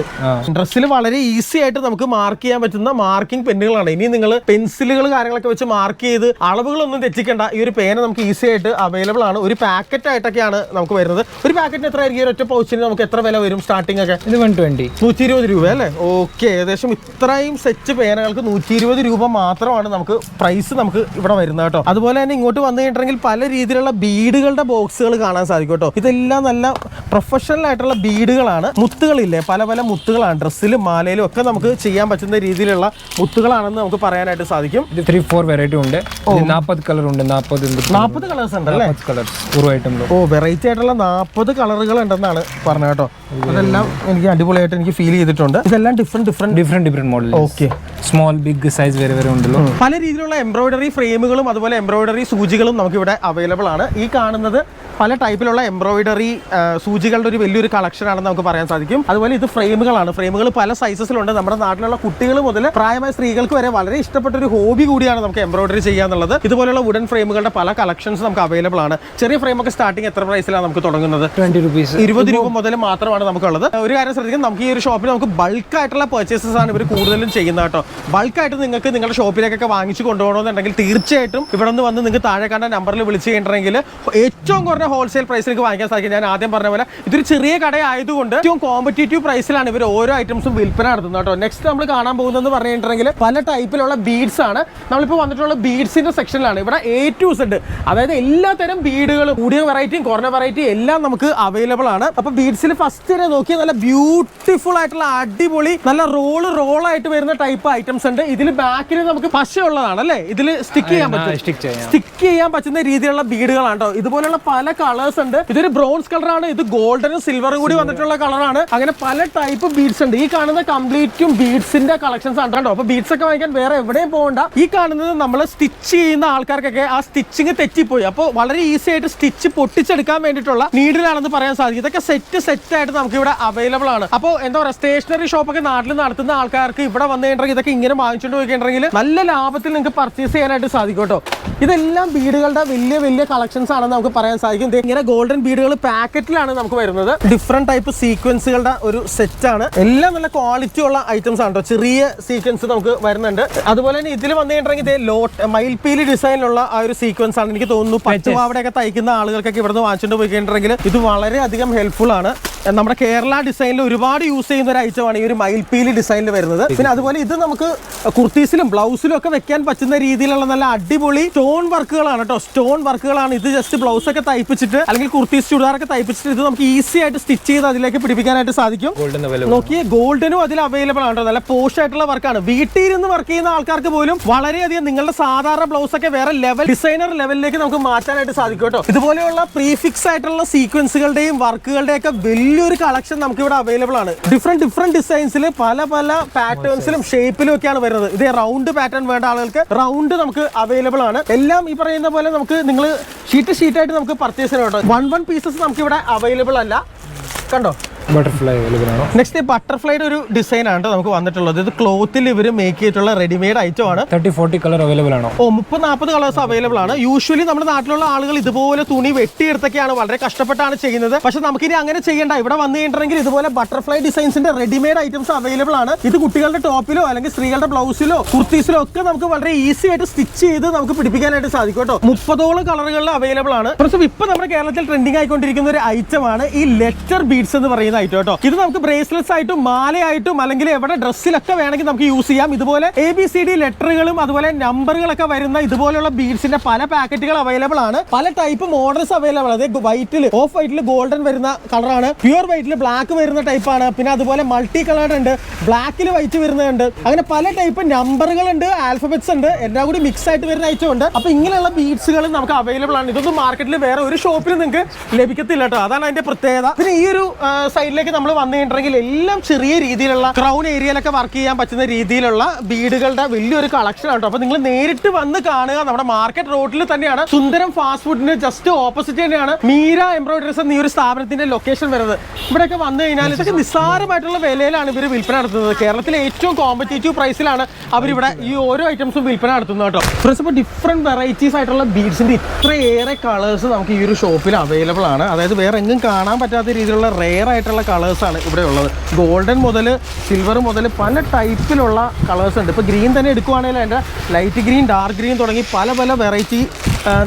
ഡ്രസ്സിൽ വളരെ ഈസി ആയിട്ട് നമുക്ക് മാർക്ക് ചെയ്യാൻ പറ്റുന്ന മാർക്കിംഗ് പെന്നുകളാണ്. ഇനി നിങ്ങൾ പെൻസിലുകൾ കാര്യങ്ങളൊക്കെ വെച്ച് മാർക്ക് ചെയ്ത് അളവുകളൊന്നും തെറ്റിക്കണ്ട. ഈ ഒരു പേന നമുക്ക് ഈസി ആയിട്ട് അവൈലബിൾ ആണ്. ഒരു പാക്കറ്റ് ആയിട്ടൊക്കെയാണ് നമുക്ക് വരുന്നത്. ഒരു പാക്കറ്റിന് എത്ര ആയിരിക്കും ഒറ്റ പൗച്ചിന് നമുക്ക് എത്ര വില വരും സ്റ്റാർട്ടിംഗ് ഒക്കെ? ഇത് വൺ ട്വന്റി നൂറ്റി ഇരുപത് രൂപ അല്ലേ? ഓക്കെ ഏകദേശം ഇത്രയും സെറ്റ് പേനകൾക്ക് നൂറ്റി ഇരുപത് രൂപ മാത്രമാണ് നമുക്ക് പ്രൈസ് നമുക്ക് ഇവിടെ വരുന്നത് കേട്ടോ. അതുപോലെ തന്നെ ഇങ്ങോട്ട് വന്നു കഴിഞ്ഞിട്ടുണ്ടെങ്കിൽ പല രീതിയിലുള്ള ബീഡുകളുടെ ബോക്സുകൾ കാണാൻ സാധിക്കും കേട്ടോ. ഇതെല്ലാം നല്ല പ്രൊഫഷണൽ ആയിട്ടുള്ള ബീഡുകളാണ് മുത്തുകളില്ലേ? പല പല മുത്തുകളാണ്. ഡ്രസ്സിലും മാലയിലും ഒക്കെ നമുക്ക് ചെയ്യാൻ പറ്റുന്ന രീതിയിലുള്ള മുത്തുകളാണെന്ന് നമുക്ക് പറയാനായിട്ട് സാധിക്കും. ഇത് ത്രീ ഫോർ വെറൈറ്റി ഉണ്ട്. നാൽപ്പത് കളർ ഉണ്ട്. നാൽപ്പത് നാൽപ്പത് കളേഴ്സ് ഉണ്ട് അല്ലേ നാൽപ്പത് കളർ ഒരു ഐറ്റം ഓ വെറൈറ്റി ആയിട്ടുള്ള നാൽപ്പത് കളറുകൾ ഉണ്ടെന്നാണ് പറഞ്ഞത് കേട്ടോ. അതെല്ലാം എനിക്ക് അടിപൊളിയായിട്ട് എനിക്ക് ഫീൽ ചെയ്തിട്ടുണ്ട്. ഇതെല്ലാം different different different different model okay small big size വരെ വരെ ഉണ്ടല്ലോ. പല രീതിയിലുള്ള എംബ്രോയിഡറി ഫ്രെയിമുകളും അതുപോലെ എംബ്രോയിഡറി സൂചികളും നമുക്ക് ഇവിടെ അവൈലബിൾ ആണ്. ഈ കാണുന്നത് പല ടൈപ്പിലുള്ള എംബ്രോയിഡറി സൂചികളുടെ ഒരു വലിയൊരു കളക്ഷൻ ആണെന്ന് നമുക്ക് പറയാൻ സാധിക്കും. അതുപോലെ ഇത് ഫ്രെയിമുകളാണ്. ഫ്രെയിമുകൾ പല സൈസസിലുണ്ട്. നമ്മുടെ നാട്ടിലുള്ള കുട്ടികൾ മുതൽ പ്രായമായ സ്ത്രീകൾക്ക് വരെ വളരെ ഇഷ്ടപ്പെട്ട ഒരു ഹോബി കൂടിയാണ് നമുക്ക് എംബ്രോയിഡറി ചെയ്യാന്നുള്ളത് ഇതുപോലുള്ള വുഡൻ ഫ്രെയിമുകളുടെ പല കളക്ഷൻസ് നമുക്ക് അവൈലബിൾ ആണ്. ചെറിയ ഫ്രെയിമൊക്കെ സ്റ്റാർട്ടിങ് എത്ര പ്രൈസിലാണ് നമുക്ക് തുടങ്ങുന്നത്? ട്വന്റി റുപ്പീസ് ഇരുപത് രൂപ മുതൽ മാത്രമാണ് നമുക്കുള്ളത്. ഒരു കാര്യം ശ്രദ്ധിക്കും നമുക്ക് ഈ ഒരു ഷോപ്പിൽ നമുക്ക് ബൾക്ക് ആയിട്ടുള്ള പർച്ചേസസ് ആണ് ഇവർ കൂടുതലും ചെയ്യുന്നത് കേട്ടോ. ബൾക്കായിട്ട് നിങ്ങൾക്ക് നിങ്ങളുടെ ഷോപ്പിലേക്കൊക്കെ വാങ്ങിച്ചു കൊണ്ടുപോകണമെന്നുണ്ടെങ്കിൽ തീർച്ചയായിട്ടും ഇവിടെ നിന്ന് വന്ന് നിങ്ങൾക്ക് താഴെ കണ്ട നമ്പറിൽ വിളിച്ച് കഴിഞ്ഞിട്ടുണ്ടെങ്കിൽ ഏറ്റവും കുറഞ്ഞ ഹോൾസെയിൽ പ്രൈസിലേക്ക് വാങ്ങിക്കാൻ സാധിക്കും. ഞാൻ ആദ്യം പറഞ്ഞ പോലെ ഇതൊരു ചെറിയ കടയായതുകൊണ്ട് ഏറ്റവും കോമ്പറ്റേറ്റീവ് പ്രൈസിലാണ് ഇവർ ഓരോ ഐറ്റംസും വിൽപ്പന നടത്തുന്നത് കേട്ടോ. നെക്സ്റ്റ് നമ്മൾ കാണാൻ പോകുന്നതെന്ന് പറഞ്ഞിട്ടുണ്ടെങ്കിൽ പല ടൈപ്പിലുള്ള ബീഡ്സ് ആണ്. നമ്മളിപ്പോൾ വന്നിട്ടുള്ള ബീഡ്സിന്റെ സെക്ഷനിലാണ് ഇവിടെ എ ടു സെഡ് അതായത് എല്ലാ തരം ബീഡുകളും കൂടിയ വെറൈറ്റിയും കുറഞ്ഞ വെറൈറ്റിയും എല്ലാം നമുക്ക് അവൈലബിൾ ആണ്. അപ്പൊ ബീഡ്സിൽ ഫസ്റ്റ് തന്നെ നോക്കി നല്ല ബ്യൂട്ടിഫുൾ ആയിട്ടുള്ള അടിപൊളി നല്ല റോൾ റോൾ ആയിട്ട് വരുന്ന ടൈപ്പ് ഐറ്റംസ് ഉണ്ട്. ഇതിൽ ബാക്കിൽ നമുക്ക് പശ ഉള്ളതാണ് അല്ലേ ഇതിൽ സ്റ്റിക്ക് ചെയ്യാൻ പറ്റും. സ്റ്റിക്ക് ചെയ്യാൻ പറ്റുന്ന രീതിയിലുള്ള ബീഡുകളാണ് കേട്ടോ. ഇതുപോലുള്ള പല കളേഴ്സ് ഉണ്ട്. ഇതൊരു ബ്രോൺസ് കളറാണ് ഇത് ഗോൾഡനും സിൽവറും കൂടി വന്നിട്ടുള്ള കളറാണ് അങ്ങനെ പല ടൈപ്പ് ബീഡ്സ് ഉണ്ട്. ഈ കാണുന്ന കംപ്ലീറ്റും ബീഡ്സിന്റെ കളക്ഷൻസ് ആണ് കേട്ടോ അപ്പൊ ബീഡ്സ് ഒക്കെ വാങ്ങിക്കാൻ വേറെ എവിടെയും പോകണ്ട. ഈ കാണുന്നത് നമ്മൾ സ്റ്റിച്ച് ചെയ്യുന്ന ആൾക്കാർക്കൊക്കെ ആ സ്റ്റിച്ചിങ് തെറ്റിപ്പോയി. അപ്പോൾ വളരെ ഈസി ആയിട്ട് സ്റ്റിച്ച് പൊട്ടിച്ചെടുക്കാൻ വേണ്ടിയിട്ടുള്ള നീഡിലാണെന്ന് പറയാൻ സാധിക്കും. ഇതൊക്കെ സെറ്റ് സെറ്റ് ആയിട്ട് നമുക്ക് ഇവിടെ അവൈലബിൾ ആണ്. അപ്പോൾ എന്താ പറയുക സ്റ്റേഷനറി ഷോപ്പൊക്കെ നാട്ടിൽ നടത്തുന്ന ആൾക്കാർക്ക് ഇവിടെ വന്നു കഴിഞ്ഞിട്ടുണ്ടെങ്കിൽ ഇതൊക്കെ ഇങ്ങനെ വാങ്ങിച്ചുകൊണ്ട് പോയിട്ടുണ്ടെങ്കിൽ നല്ല ലാഭത്തിൽ നിങ്ങൾക്ക് പർച്ചേസ് ചെയ്യാനായിട്ട് സാധിക്കും കേട്ടോ. ഇതെല്ലാം വീടുകളുടെ വലിയ വലിയ കളക്ഷൻസ് ആണെന്ന് നമുക്ക് പറയാൻ സാധിക്കും. ദേ ഇങ്ങനെ ഗോൾഡൻ ബീഡുകൾ പാക്കറ്റിലാണ് നമുക്ക് വരുന്നത്. ഡിഫറെന്റ് ടൈപ്പ് സീക്വൻസുകളുടെ ഒരു സെറ്റ് ആണ്. എല്ലാം നല്ല ക്വാളിറ്റി ഉള്ള ഐറ്റംസ് ആണ് ചെറിയ സീക്വൻസ് നമുക്ക് വരുന്നുണ്ട്. അതുപോലെ തന്നെ ഇതിൽ വന്നു കഴിഞ്ഞിട്ടുണ്ടെങ്കിൽ ഇതേ ലോട്ട് പീലി ഡിസൈനിലുള്ള ആ ഒരു സീക്വൻസ് ആണ് എനിക്ക് തോന്നുന്നു. പട്ടുപാവടയൊക്കെ തയ്ക്കുന്ന ആളുകൾക്കൊക്കെ ഇവിടുന്ന് വാങ്ങിച്ചുകൊണ്ട് പോയി കഴിഞ്ഞിട്ടുണ്ടെങ്കിൽ ഇത് വളരെയധികം ഹെൽപ്ഫുൾ ആണ്. നമ്മുടെ കേരള ഡിസൈനിൽ ഒരുപാട് യൂസ് ചെയ്യുന്ന ഒരു ഐറ്റമാണ് ഈ ഒരു മയിൽപ്പീലി ഡിസൈനിൽ വരുന്നത്. പിന്നെ അതുപോലെ ഇത് നമുക്ക് കുർത്തീസിലും ബ്ലൗസിലും ഒക്കെ വെക്കാൻ പറ്റുന്ന രീതിയിലുള്ള നല്ല അടിപൊളി സ്റ്റോൺ വർക്കുകളാണ് കേട്ടോ സ്റ്റോൺ വർക്കുകളാണ് ഇത് ജസ്റ്റ് ബ്ലൗസ് ഒക്കെ തയ്പ്പിച്ചിട്ട് അല്ലെങ്കിൽ കുർത്തീസ് ചുടാറൊക്കെ തയ്പ്പിച്ചിട്ട് ഇത് നമുക്ക് ഈസി ആയിട്ട് സ്റ്റിച്ച് ചെയ്ത് അതിലേക്ക് പിടിപ്പിക്കാനായിട്ട് സാധിക്കും. നോക്കിയേ ഗോൾഡനും അതിൽ അവൈലബിൾ ആണ് കേട്ടോ. നല്ല പോഷ് ആയിട്ടുള്ള വർക്കാണ് വീട്ടിൽ ഇരുന്ന് വർക്ക് ചെയ്യുന്ന ആൾക്കാർക്ക് പോലും വളരെയധികം നിങ്ങളുടെ സാധാരണ ബ്ലൗസ് ഒക്കെ വേറെ ലെവൽ ഡിസൈനർ ലെവലിലേക്ക് നമുക്ക് മാറ്റാനായിട്ട് സാധിക്കും കേട്ടോ ഇതുപോലെയുള്ള പ്രീഫിക്സ് ആയിട്ടുള്ള സീക്വൻസുകളുടെയും വർക്കുകളുടെയും ഒക്കെ വലിയൊരു കളക്ഷൻ നമുക്ക് ഇവിടെ അവൈലബിൾ ആണ്. ഡിഫറെന്റ് ഡിഫറെന്റ് ഡിസൈൻസിൽ പല പല പാറ്റേൺസിലും ഷേപ്പിലും ഒക്കെയാണ് വരുന്നത്. ഇത് റൗണ്ട് പാറ്റേൺ വേണ്ട ആളുകൾക്ക് റൗണ്ട് നമുക്ക് അവൈലബിൾ ആണ്. എല്ലാം ഈ പറയുന്ന പോലെ നമുക്ക് നിങ്ങൾ ഷീറ്റ് ഷീറ്റായിട്ട് നമുക്ക് പർച്ചേസ് ചെയ്യണം വൺ വൺ പീസസ് നമുക്ക് ഇവിടെ അവൈലബിൾ അല്ല. കണ്ടോ? ബട്ടർഫ്ലൈ നെക്സ്റ്റ് ബട്ടർഫ്ലൈയുടെ ഒരു ഡിസൈൻ ആണ് നമുക്ക് വന്നിട്ടുള്ളത്. ഇത് ക്ലോത്തിൽ ഇവർ മേക്ക് ചെയ്തിട്ടുള്ള റെഡിമെയ്ഡ് ഐറ്റം ആണ്. തേർട്ടി ഫോർട്ടി കളർ അവൈലബിൾ ആണോ? ഓ മുപ്പത് നാൽപ്പത് കളേഴ്സ് അവൈലബിൾ ആണ്. യൂഷ്വലി നമ്മുടെ നാട്ടിലുള്ള ആളുകൾ ഇതുപോലെ തുണി വെട്ടിയെടുത്തൊക്കെയാണ് വളരെ കഷ്ടപ്പെട്ടാണ് ചെയ്യുന്നത്. പക്ഷെ നമുക്കിനി അങ്ങനെ ചെയ്യേണ്ട. ഇവിടെ വന്നു കഴിഞ്ഞിട്ടുണ്ടെങ്കിൽ ഇതുപോലെ ബട്ടർഫ്ലൈ ഡിസൈൻസിന്റെ റെഡിമെയ്ഡ് ഐറ്റംസ് അവൈലബിൾ ആണ്. ഇത് കുട്ടികളുടെ ടോപ്പിലോ അല്ലെങ്കിൽ സ്ത്രീകളുടെ ബ്ലൗസിലോ കുർത്തീസിലോ ഒക്കെ നമുക്ക് വളരെ ഈസി ആയിട്ട് സ്റ്റിച്ച് ചെയ്ത് നമുക്ക് പിടിപ്പിക്കാനായിട്ട് സാധിക്കും കേട്ടോ. മുപ്പതോളം കളറുകളിൽ അവൈലബിൾ ആണ്. പ്രശ്നം ഇപ്പൊ നമ്മുടെ കേരളത്തിൽ ട്രെൻഡിങ് ആയിക്കൊണ്ടിരിക്കുന്ന ഒരു ഐറ്റം ആണ് ഈ ലെറ്റർ ബീഡ്സ് എന്ന് പറയുന്ന ഐറ്റം കേട്ടോ. ഇത് നമുക്ക് ബ്രേസ്ലെറ്റ്സ് ആയിട്ടും മാലയായിട്ടും അല്ലെങ്കിൽ എവിടെ ഡ്രസ്സിലൊക്കെ വേണമെങ്കിൽ നമുക്ക് യൂസ് ചെയ്യാം. ഇതുപോലെ എ ബി സി ഡി ലെറ്ററുകളും അതുപോലെ നമ്പറുകളൊക്കെ വരുന്ന ഇതുപോലെയുള്ള ബീഡ്സിന്റെ പല പാക്കറ്റുകൾ അവൈലബിൾ ആണ്. പല ടൈപ്പ് മോഡൽസ് അവൈലബിൾ അതായത് വൈറ്റിൽ ഓഫ് വൈറ്റിൽ ഗോൾഡൻ വരുന്ന കളറാണ് പ്യുവർ വൈറ്റിൽ ബ്ലാക്ക് വരുന്ന ടൈപ്പാണ് പിന്നെ അതുപോലെ മൾട്ടി കളർ ഉണ്ട്. ബ്ലാക്കിൽ വൈറ്റ് വരുന്നുണ്ട് അങ്ങനെ പല ടൈപ്പ് നമ്പറുകൾ ഉണ്ട് ആൽഫബറ്റ്സ് ഉണ്ട്. എല്ലാം കൂടി മിക്സ് ആയിട്ട് വരുന്ന ഐറ്റം ഉണ്ട്. അപ്പൊ ഇങ്ങനെയുള്ള ബീഡ്സുകൾ നമുക്ക് അവൈലബിൾ ആണ്. ഇതൊന്നും മാർക്കറ്റിൽ വേറെ ഒരു ഷോപ്പിൽ നിങ്ങൾക്ക് ലഭിക്കത്തില്ല കേട്ടോ. അതാണ് അതിന്റെ പ്രത്യേകത. പിന്നെ ഈ ഒരു സൈഡിലേക്ക് നമ്മൾ വന്നു എല്ലാം ചെറിയ രീതിയിലുള്ള ക്രൗൺ ഏരിയയിലൊക്കെ വർക്ക് ചെയ്യാൻ പറ്റുന്ന രീതിയിലുള്ള വീടുകളുടെ വലിയൊരു കളക്ഷൻ ആണ് കേട്ടോ അപ്പൊ നിങ്ങൾ നേരിട്ട് വന്ന് കാണുക. നമ്മുടെ മാർക്കറ്റ് റോഡിൽ തന്നെയാണ് സുന്ദരം ഫാസ്റ്റ് ഫുഡിന് ജസ്റ്റ് ഓപ്പോസിറ്റ് തന്നെയാണ് മീര എംബ്രോയിഡറീസ് എന്ന ഈ ഒരു സ്ഥാപനത്തിന്റെ ലൊക്കേഷൻ വരുന്നത്. ഇവിടെയൊക്കെ വന്നു കഴിഞ്ഞാൽ ഇതൊക്കെ നിസ്സാരമായിട്ടുള്ള വിലയിലാണ് ഇവർ വിൽപ്പന നടത്തുന്നത്. കേരളത്തിലെ ഏറ്റവും കോമ്പറ്റേറ്റീവ് പ്രൈസിലാണ് അവരിവിടെ ഈ ഓരോ ഐറ്റംസും വിൽപ്പന നടത്തുന്നത് കേട്ടോ ഫ്രണ്ട്സ് ഇപ്പോൾ ഡിഫറെന്റ് വെറൈറ്റീസ് ആയിട്ടുള്ള ബീഡ്സിന്റെ ഇത്രയേറെ കളേഴ്സ് നമുക്ക് ഈ ഒരു ഷോപ്പിൽ അവൈലബിൾ ആണ്. അതായത് വേറെ എങ്ങും കാണാൻ പറ്റാത്ത രീതിയിലുള്ള റെയർ ആയിട്ടുള്ള കളേഴ്സ് കളേഴ്സാണ് ഇവിടെ ഉള്ളത്. ഗോൾഡൻ മുതൽ സിൽവർ മുതൽ പല ടൈപ്പിലുള്ള കളേഴ്സ് ഉണ്ട്. ഇപ്പോൾ ഗ്രീൻ തന്നെ എടുക്കുവാണെങ്കിൽ അതിന്റെ ലൈറ്റ് ഗ്രീൻ ഡാർക്ക് ഗ്രീൻ തുടങ്ങി പല പല വെറൈറ്റി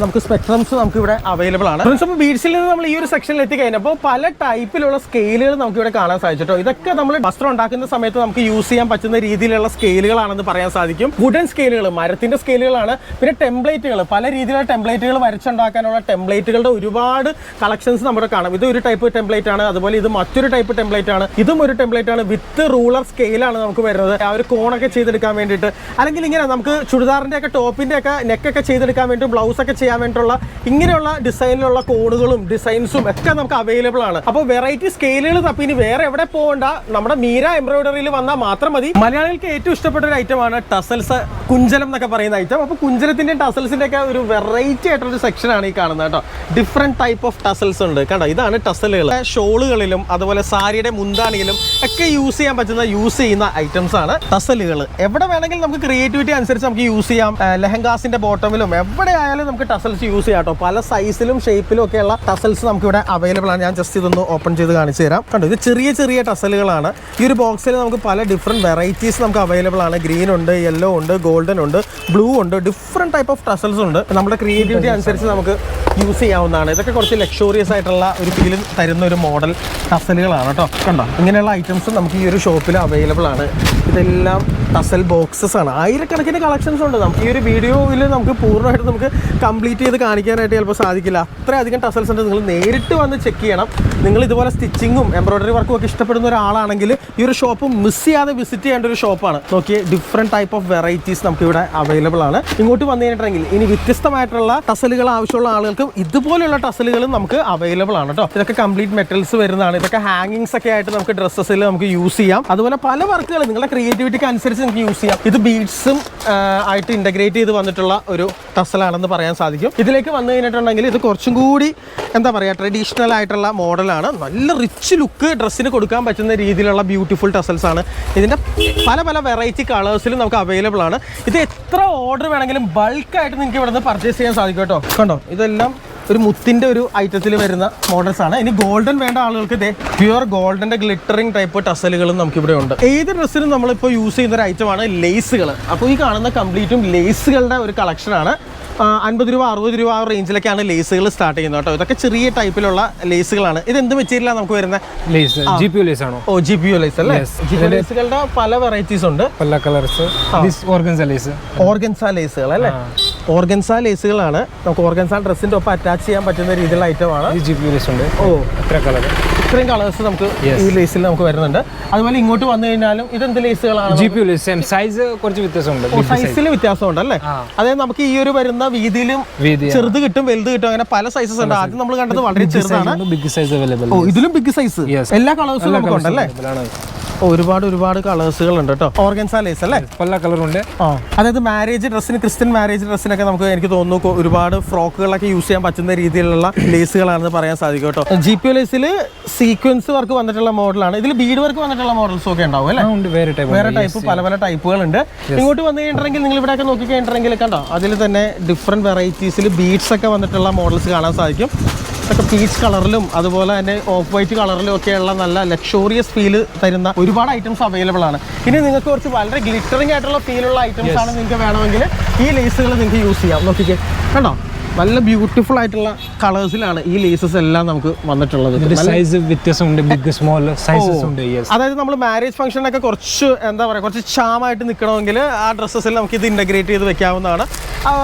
നമുക്ക് സ്പെക്ട്രംസ് നമുക്ക് ഇവിടെ അവൈലബിൾ ആണ്. അപ്പോൾ ബീഡ്സിൽ നിന്ന് നമ്മൾ ഈ ഒരു സെക്ഷനിൽ എത്തിക്കഴിഞ്ഞപ്പോൾ പല ടൈപ്പിലുള്ള സ്കെയിലുകൾ നമുക്ക് ഇവിടെ കാണാൻ സാധിച്ചിട്ടോ. ഇതൊക്കെ നമ്മൾ വസ്ത്രം ഉണ്ടാക്കുന്ന സമയത്ത് നമുക്ക് യൂസ് ചെയ്യാൻ പറ്റുന്ന രീതിയിലുള്ള സ്കെയിലുകളാണെന്ന് പറയാൻ സാധിക്കും. വുഡൻ സ്കെയിലുകൾ മരത്തിന്റെ സ്കെയിലുകളാണ് പിന്നെ ടെംപ്ലേറ്റുകൾ പല രീതിയിലുള്ള ടെംപ്ലേറ്റുകൾ വരച്ചുണ്ടാക്കാനുള്ള ടെംപ്ലേറ്റുകളുടെ ഒരുപാട് കളക്ഷൻസ് നമ്മുടെ കാണാം. ഇത് ഒരു ടൈപ്പ് ടെംപ്ലേറ്റ് ആണ്. അതുപോലെ ഇത് മറ്റൊരു ടൈപ്പ് ടെംപ്ലേറ്റ് ആണ്. ഇതും ഒരു ടെംപ്ലേറ്റ് ആണ്. വിത്ത് റൂളർ സ്കെയിലാണ് നമുക്ക് വരുന്നത്. ആ ഒരു കോണൊക്കെ ചെയ്തെടുക്കാൻ വേണ്ടിയിട്ട്. അല്ലെങ്കിൽ ഇങ്ങനെ നമുക്ക് ചുരിദാറിന്റെ ഒക്കെ ടോപ്പിന്റെ ഒക്കെ നെക്കൊക്കെ ചെയ്തെടുക്കാൻ വേണ്ടി ബ്ലൗസ് ഒക്കെ ചെയ്യാൻ വേണ്ടിയിട്ടുള്ള ഇങ്ങനെയുള്ള ഡിസൈനിലുള്ള കോണുകളും ഡിസൈൻസും ഒക്കെ നമുക്ക് അവൈലബിൾ ആണ്. അപ്പോൾ വെറൈറ്റി സ്കെയിലുകൾ തപ്പി ഇനി വേറെ എവിടെ പോകണ്ട. നമ്മുടെ മീര എംബ്രോയിഡറിയിൽ വന്നാൽ മാത്രം മതി. മലയാളികൾക്ക് ഏറ്റവും ഇഷ്ടപ്പെട്ട ഒരു ഐറ്റം ആണ് ടസൽസ് കുഞ്ചലം എന്നൊക്കെ പറയുന്ന ഐറ്റം അപ്പോൾ കുഞ്ചലത്തിന്റെ ടസൽസിന്റെ ഒക്കെ ഒരു വെറൈറ്റി ആയിട്ടുള്ള സെക്ഷനാണ് ഈ കാണുന്നത് കേട്ടോ. ഡിഫറെന്റ് ടൈപ്പ് ഓഫ് ടസൽസ് ഉണ്ട്. കണ്ടോ? ഇതാണ് ടസലുകൾ ഷോളുകളിലും അതുപോലെ സാരിയുടെ മുന്താണിയിലും ഒക്കെ യൂസ് ചെയ്യാൻ പറ്റുന്ന യൂസ് ചെയ്യുന്ന ഐറ്റംസ് ആണ് ടസലുകൾ എവിടെ വേണമെങ്കിലും നമുക്ക് ക്രിയേറ്റിവിറ്റി അനുസരിച്ച് നമുക്ക് യൂസ് ചെയ്യാം. ലെഹങ്കാസിന്റെ ബോട്ടമിലും എവിടെ ആയാലും നമുക്ക് ടസൽസ് യൂസ് ചെയ്യാം കേട്ടോ. പല സൈസിലും ഷേപ്പിലും ഒക്കെ ഉള്ള ടസൽസ് നമുക്ക് ഇവിടെ അവൈലബിൾ ആണ്. ഞാൻ ജസ്റ്റ് ഇതൊന്ന് ഓപ്പൺ ചെയ്ത് കാണിച്ചു തരാം. കണ്ടോ ഇത് ചെറിയ ചെറിയ ടസലുകളാണ് ഈ ഒരു ബോക്സിൽ നമുക്ക് പല ഡിഫറെന്റ് വെറൈറ്റീസ് നമുക്ക് അവൈലബിൾ ആണ്. ഗ്രീൻ ഉണ്ട് യെല്ലോ ഉണ്ട് ഗോൾഡൻ ഉണ്ട് ബ്ലൂ ഉണ്ട് ഡിഫറെന്റ് ടൈപ്പ് ഓഫ് ടസൽസ് ഉണ്ട്. നമ്മുടെ ക്രിയേറ്റിവിറ്റി അനുസരിച്ച് നമുക്ക് യൂസ് ചെയ്യാവുന്നതാണ്. ഇതൊക്കെ കുറച്ച് ലക്ഷോറിയസ് ആയിട്ടുള്ള ഒരു ഫീൽ തരുന്ന ഒരു മോഡൽ ടസലുകളാണ് കേട്ടോ. കണ്ടോ? ഇങ്ങനെയുള്ള ഐറ്റംസ് നമുക്ക് ഈ ഒരു ഷോപ്പിൽ അവൈലബിൾ ആണ്. ഇതെല്ലാം ടസൽ ബോക്സസ് ആണ്. ആയിരക്കണക്കിന് കളക്ഷൻസ് ഉണ്ട്. നമുക്ക് ഈ ഒരു വീഡിയോയിൽ നമുക്ക് പൂർണമായിട്ട് നമുക്ക് കംപ്ലീറ്റ് ചെയ്ത് കാണിക്കാനായിട്ട് ചിലപ്പോൾ സാധിക്കില്ല. അത്രയധികം ടസൽസ് ഉണ്ട്. നിങ്ങൾ നേരിട്ട് വന്ന് ചെക്ക് ചെയ്യണം. നിങ്ങൾ ഇതുപോലെ സ്റ്റിച്ചിങ്ങും എംബ്രോയിഡറി വർക്കും ഒക്കെ ഇഷ്ടപ്പെടുന്ന ഒരാളാണെങ്കിൽ ഈ ഒരു ഷോപ്പ് മിസ് ചെയ്യാതെ വിസിറ്റ് ചെയ്യേണ്ട ഒരു ഷോപ്പാണ് നോക്കിയ ഡിഫറെന്റ് ടൈപ്പ് ഓഫ് വെറൈറ്റീസ് നമുക്ക് ഇവിടെ അവൈലബിൾ ആണ്. ഇങ്ങോട്ട് വന്നു കഴിഞ്ഞിട്ടുണ്ടെങ്കിൽ ഇനി വ്യത്യസ്തമായിട്ടുള്ള ടസലുകൾ ആവശ്യമുള്ള ആളുകൾക്കും ഇതുപോലെയുള്ള ടസലുകളും നമുക്ക് അവൈലബിൾ ആണ് കേട്ടോ. ഇതൊക്കെ കംപ്ലീറ്റ് മെറ്റൽസ് വരുന്നതാണ്. ഇതൊക്കെ ഹാങ്ങിങ്സ് ഒക്കെ ആയിട്ട് നമുക്ക് ഡ്രസ്സസിൽ നമുക്ക് യൂസ് ചെയ്യാം. അതുപോലെ പല വർക്കുകൾ നിങ്ങളുടെ ക്രിയേറ്റിവിറ്റിക്ക് അനുസരിച്ച് നിങ്ങൾക്ക് യൂസ് ചെയ്യാം. ഇത് ബീഡ്സും ആയിട്ട് ഇന്റഗ്രേറ്റ് ചെയ്ത് വന്നിട്ടുള്ള ഒരു ടസലാണെന്ന് പറയാൻ സാധിക്കും. ഇതിലേക്ക് വന്നു കഴിഞ്ഞിട്ടുണ്ടെങ്കിൽ ഇത് കുറച്ചും കൂടി എന്താ പറയുക ട്രഡീഷണൽ ആയിട്ടുള്ള മോഡലാണ് നല്ല റിച്ച് ലുക്ക് ഡ്രസ്സിന് കൊടുക്കാൻ പറ്റുന്ന രീതിയിലുള്ള ബ്യൂട്ടിഫുൾ ടസൽസ് ആണ്. ഇതിന്റെ പല പല വെറൈറ്റി കളേഴ്സിലും നമുക്ക് അവൈലബിൾ ആണ്. ഇത് എത്ര ഓർഡർ വേണമെങ്കിലും ബൾക്കായിട്ട് നിങ്ങൾക്ക് ഇവിടെ നിന്ന് പർച്ചേസ് ചെയ്യാൻ സാധിക്കും കേട്ടോ. കണ്ടോ? ഇതെല്ലാം ഒരു മുത്തിന്റെ ഒരു ഐറ്റത്തിൽ വരുന്ന മോഡൽസ് ആണ്. ഇനി ഗോൾഡൻ വേണ്ട ആളുകൾക്ക് ഇതേ പ്യുവർ ഗോൾഡന്റെ ഗ്ലിറ്ററിംഗ് ടൈപ്പ് ടസലുകളും നമുക്ക് ഇവിടെ ഉണ്ട്. ഏത് ഡ്രസ്സിനും നമ്മളിപ്പോൾ യൂസ് ചെയ്യുന്ന ഒരു ഐറ്റമാണ് ലേസുകൾ അപ്പോൾ ഈ കാണുന്ന കംപ്ലീറ്റും ലേസുകളുടെ ഒരു കളക്ഷനാണ് അൻപത് രൂപ അറുപത് രൂപ ആ റേഞ്ചിലൊക്കെയാണ് ലേസുകൾ സ്റ്റാർട്ട് ചെയ്യുന്നത് കേട്ടോ. ഇതൊക്കെ ചെറിയ ടൈപ്പിലുള്ള ലേസുകളാണ് ഇത് എന്ത് മെറ്റീരിയലാണ് നമുക്ക് വരുന്നത്? ലേസ് ജി പി ലേസ് ആണോ? ഓ ജി പി യു ലേസ് അല്ലേ? ലേസുകളുടെ പല വെറൈറ്റീസ് ഉണ്ട്. പല colours this organza lace organza ലേസുകൾ അല്ലേ? ഓർഗൻസ ലേസുകളാണ്. നമുക്ക് ഓർഗൻസ ഡ്രസ്സിന്റെ ഒപ്പം അറ്റാച്ച് ചെയ്യാൻ പറ്റുന്ന രീതിയിലുള്ള ഐറ്റമാണ്. ഉണ്ട്. ഓ. എത്ര കളർ ഇത്രയും കളേഴ്സ് നമുക്ക് ഈ ലേസിൽ നമുക്ക് വരുന്നുണ്ട്. അതുപോലെ ഇങ്ങോട്ട് വന്നു കഴിഞ്ഞാലും ഇതെന്ത് ലേസുകളാണ്? ജി പി ലേസ് സൈസ് കുറച്ച് വ്യത്യാസമുണ്ട്. സൈസിൽ വ്യത്യാസമുണ്ട് അല്ലേ. അതായത് നമുക്ക് ഈ ഒരു വരുന്ന വീതിയിലും വീതി ചെറുത് കിട്ടും വലുത് കിട്ടും അങ്ങനെ പല സൈസസ് ഉണ്ട്. ആദ്യം നമ്മൾ കണ്ടത് വളരെ ചെറുതാണ്. ബിഗ് സൈസ് അവൈലബിൾ ഓ ഇതിലും ബിഗ് സൈസ് എല്ലാ കളേഴ്സും നമുക്ക് ഉണ്ടല്ലേ? ഓ, ഒരുപാട് ഒരുപാട് കളേഴ്സുകൾ ഉണ്ട് കേട്ടോ. ഓർഗൻസ ലേസ് അല്ലേ? പല കളർ ഉണ്ട് ആ അതായത് മാരേജ് ഡ്രസ്സിന് ക്രിസ്ത്യൻ മാരേജ് ഡ്രസ്സിനൊക്കെ നമുക്ക് എനിക്ക് തോന്നുന്നു ഒരുപാട് ഫ്രോക്കുകളൊക്കെ യൂസ് ചെയ്യാൻ പറ്റുന്ന രീതിയിലുള്ള ലേസുകളാണെന്ന് പറയാൻ സാധിക്കും കേട്ടോ. ജി പി ലേസിൽ സീക്വൻസ് വർക്ക് വന്നിട്ടുള്ള മോഡലാണ് ഇതിൽ ബീഡ് വർക്ക് വന്നിട്ടുള്ള മോഡൽസ് ഒക്കെ ഉണ്ടാവും അല്ലേ? ഉണ്ട്. വേറെ ടൈപ്പ് വേറെ ടൈപ്പ് പല പല ടൈപ്പുകൾ ഉണ്ട് ഇങ്ങോട്ട് വന്നു കഴിഞ്ഞിട്ടുണ്ടെങ്കിൽ നിങ്ങൾ ഇവിടെയൊക്കെ നോക്കി കഴിഞ്ഞിട്ടുണ്ടെങ്കിൽ കണ്ടോ അതിൽ തന്നെ ഡിഫറെന്റ് വെറൈറ്റീസിൽ ബീഡ്സ് ഒക്കെ വന്നിട്ടുള്ള മോഡൽസ് കാണാൻ സാധിക്കും. ഇതൊക്കെ പീച്ച് കളറിലും അതുപോലെ തന്നെ ഓഫ് വൈറ്റ് കളറിലും ഒക്കെയുള്ള നല്ല ലക്ഷോറിയസ് ഫീൽ തരുന്ന ഒരുപാട് ഐറ്റംസ് അവൈലബിൾ ആണ്. ഇനി നിങ്ങൾക്ക് കുറച്ച് വളരെ ഗ്ലിറ്ററിംഗ് ആയിട്ടുള്ള ഫീലുള്ള ഐറ്റംസ് ആണ് നിങ്ങൾക്ക് വേണമെങ്കിൽ ഈ ലേസുകൾ നിങ്ങൾക്ക് യൂസ് ചെയ്യാം. നോക്കിക്കേ. കണ്ടോ? നല്ല ബ്യൂട്ടിഫുൾ ആയിട്ടുള്ള കളേഴ്സിലാണ് ഈ ലേസസ് എല്ലാം നമുക്ക് വന്നിട്ടുള്ളത്. സൈസ് വ്യത്യാസമുണ്ട് ബിഗ് സ്മോൾ സൈസസ് ഉണ്ട് അതായത് നമ്മൾ മാരേജ് ഫംഗ്ഷനൊക്കെ കുറച്ച് എന്താ പറയുക കുറച്ച് ചാമായിട്ട് നിൽക്കണമെങ്കിൽ ആ ഡ്രസ്സസിൽ നമുക്ക് ഇത് ഇന്റഗ്രേറ്റ് ചെയ്ത് വെക്കാവുന്നതാണ്.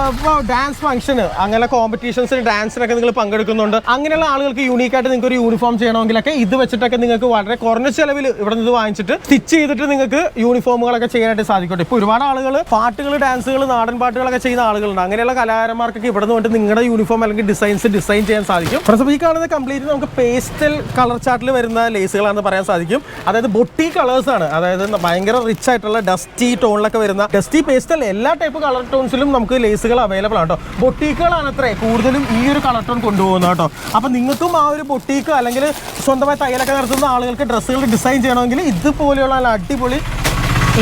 അപ്പോൾ ഡാൻസ് ഫംഗ്ഷന് അങ്ങനെ കോമ്പറ്റീഷൻസിന് ഡാൻസിനൊക്കെ നിങ്ങൾ പങ്കെടുക്കുന്നുണ്ട്. അങ്ങനെയുള്ള ആളുകൾക്ക് യൂണീക്കായിട്ട് നിങ്ങൾക്ക് ഒരു യൂണിഫോം ചെയ്യണമെങ്കിലൊക്കെ ഇത് വെച്ചിട്ടൊക്കെ നിങ്ങൾക്ക് വളരെ കുറഞ്ഞ ചിലവിൽ ഇവിടെ നിന്ന് ഇത് വാങ്ങിച്ചിട്ട് സ്റ്റിച്ച് ചെയ്തിട്ട് നിങ്ങൾക്ക് യൂണിഫോമുകളൊക്കെ ചെയ്യാനായിട്ട് സാധിക്കട്ടെ. ഇപ്പോൾ ഒരുപാട് ആളുകൾ പാട്ടുകൾ ഡാൻസുകൾ നാടൻ പാട്ടുകളൊക്കെ ചെയ്യുന്ന ആളുകളുണ്ട്. അങ്ങനെയുള്ള കലാകാരന്മാർക്കൊക്കെ ഇവിടെ നിന്ന് നിങ്ങളുടെ യൂണിഫോം അല്ലെങ്കിൽ ഡിസൈൻസ് ഡിസൈൻ ചെയ്യാൻ സാധിക്കും. പ്രസവ ഈ കാണുന്ന കംപ്ലീറ്റ് നമുക്ക് പേസ്റ്റൽ കളർ ചാർട്ടിൽ വരുന്ന ലേസുകളാണെന്ന് പറയാൻ സാധിക്കും. അതായത് ബൊട്ടി കളേഴ്സാണ് അതായത് ഭയങ്കര റിച്ച് ആയിട്ടുള്ള ഡസ്റ്റി ടോണിലൊക്കെ വരുന്ന ഡസ്റ്റി പേസ്റ്റൽ എല്ലാ ടൈപ്പ് കളർ ടോൺസിലും നമുക്ക് ലേസുകൾ അവൈലബിൾ ആണ് കേട്ടോ ബൊട്ടീക്കുകളാണ് അത്രേ. കൂടുതലും ഈ ഒരു കളർ ടോൺ കൊണ്ടുപോകുന്നത് കേട്ടോ അപ്പം നിങ്ങൾക്കും ആ ഒരു ബൊട്ടീക്ക് അല്ലെങ്കിൽ സ്വന്തമായി തയ്യലൊക്കെ നടത്തുന്ന ആളുകൾക്ക് ഡ്രസ്സുകൾ ഡിസൈൻ ചെയ്യണമെങ്കിൽ ഇതുപോലെയുള്ള നല്ല അടിപൊളി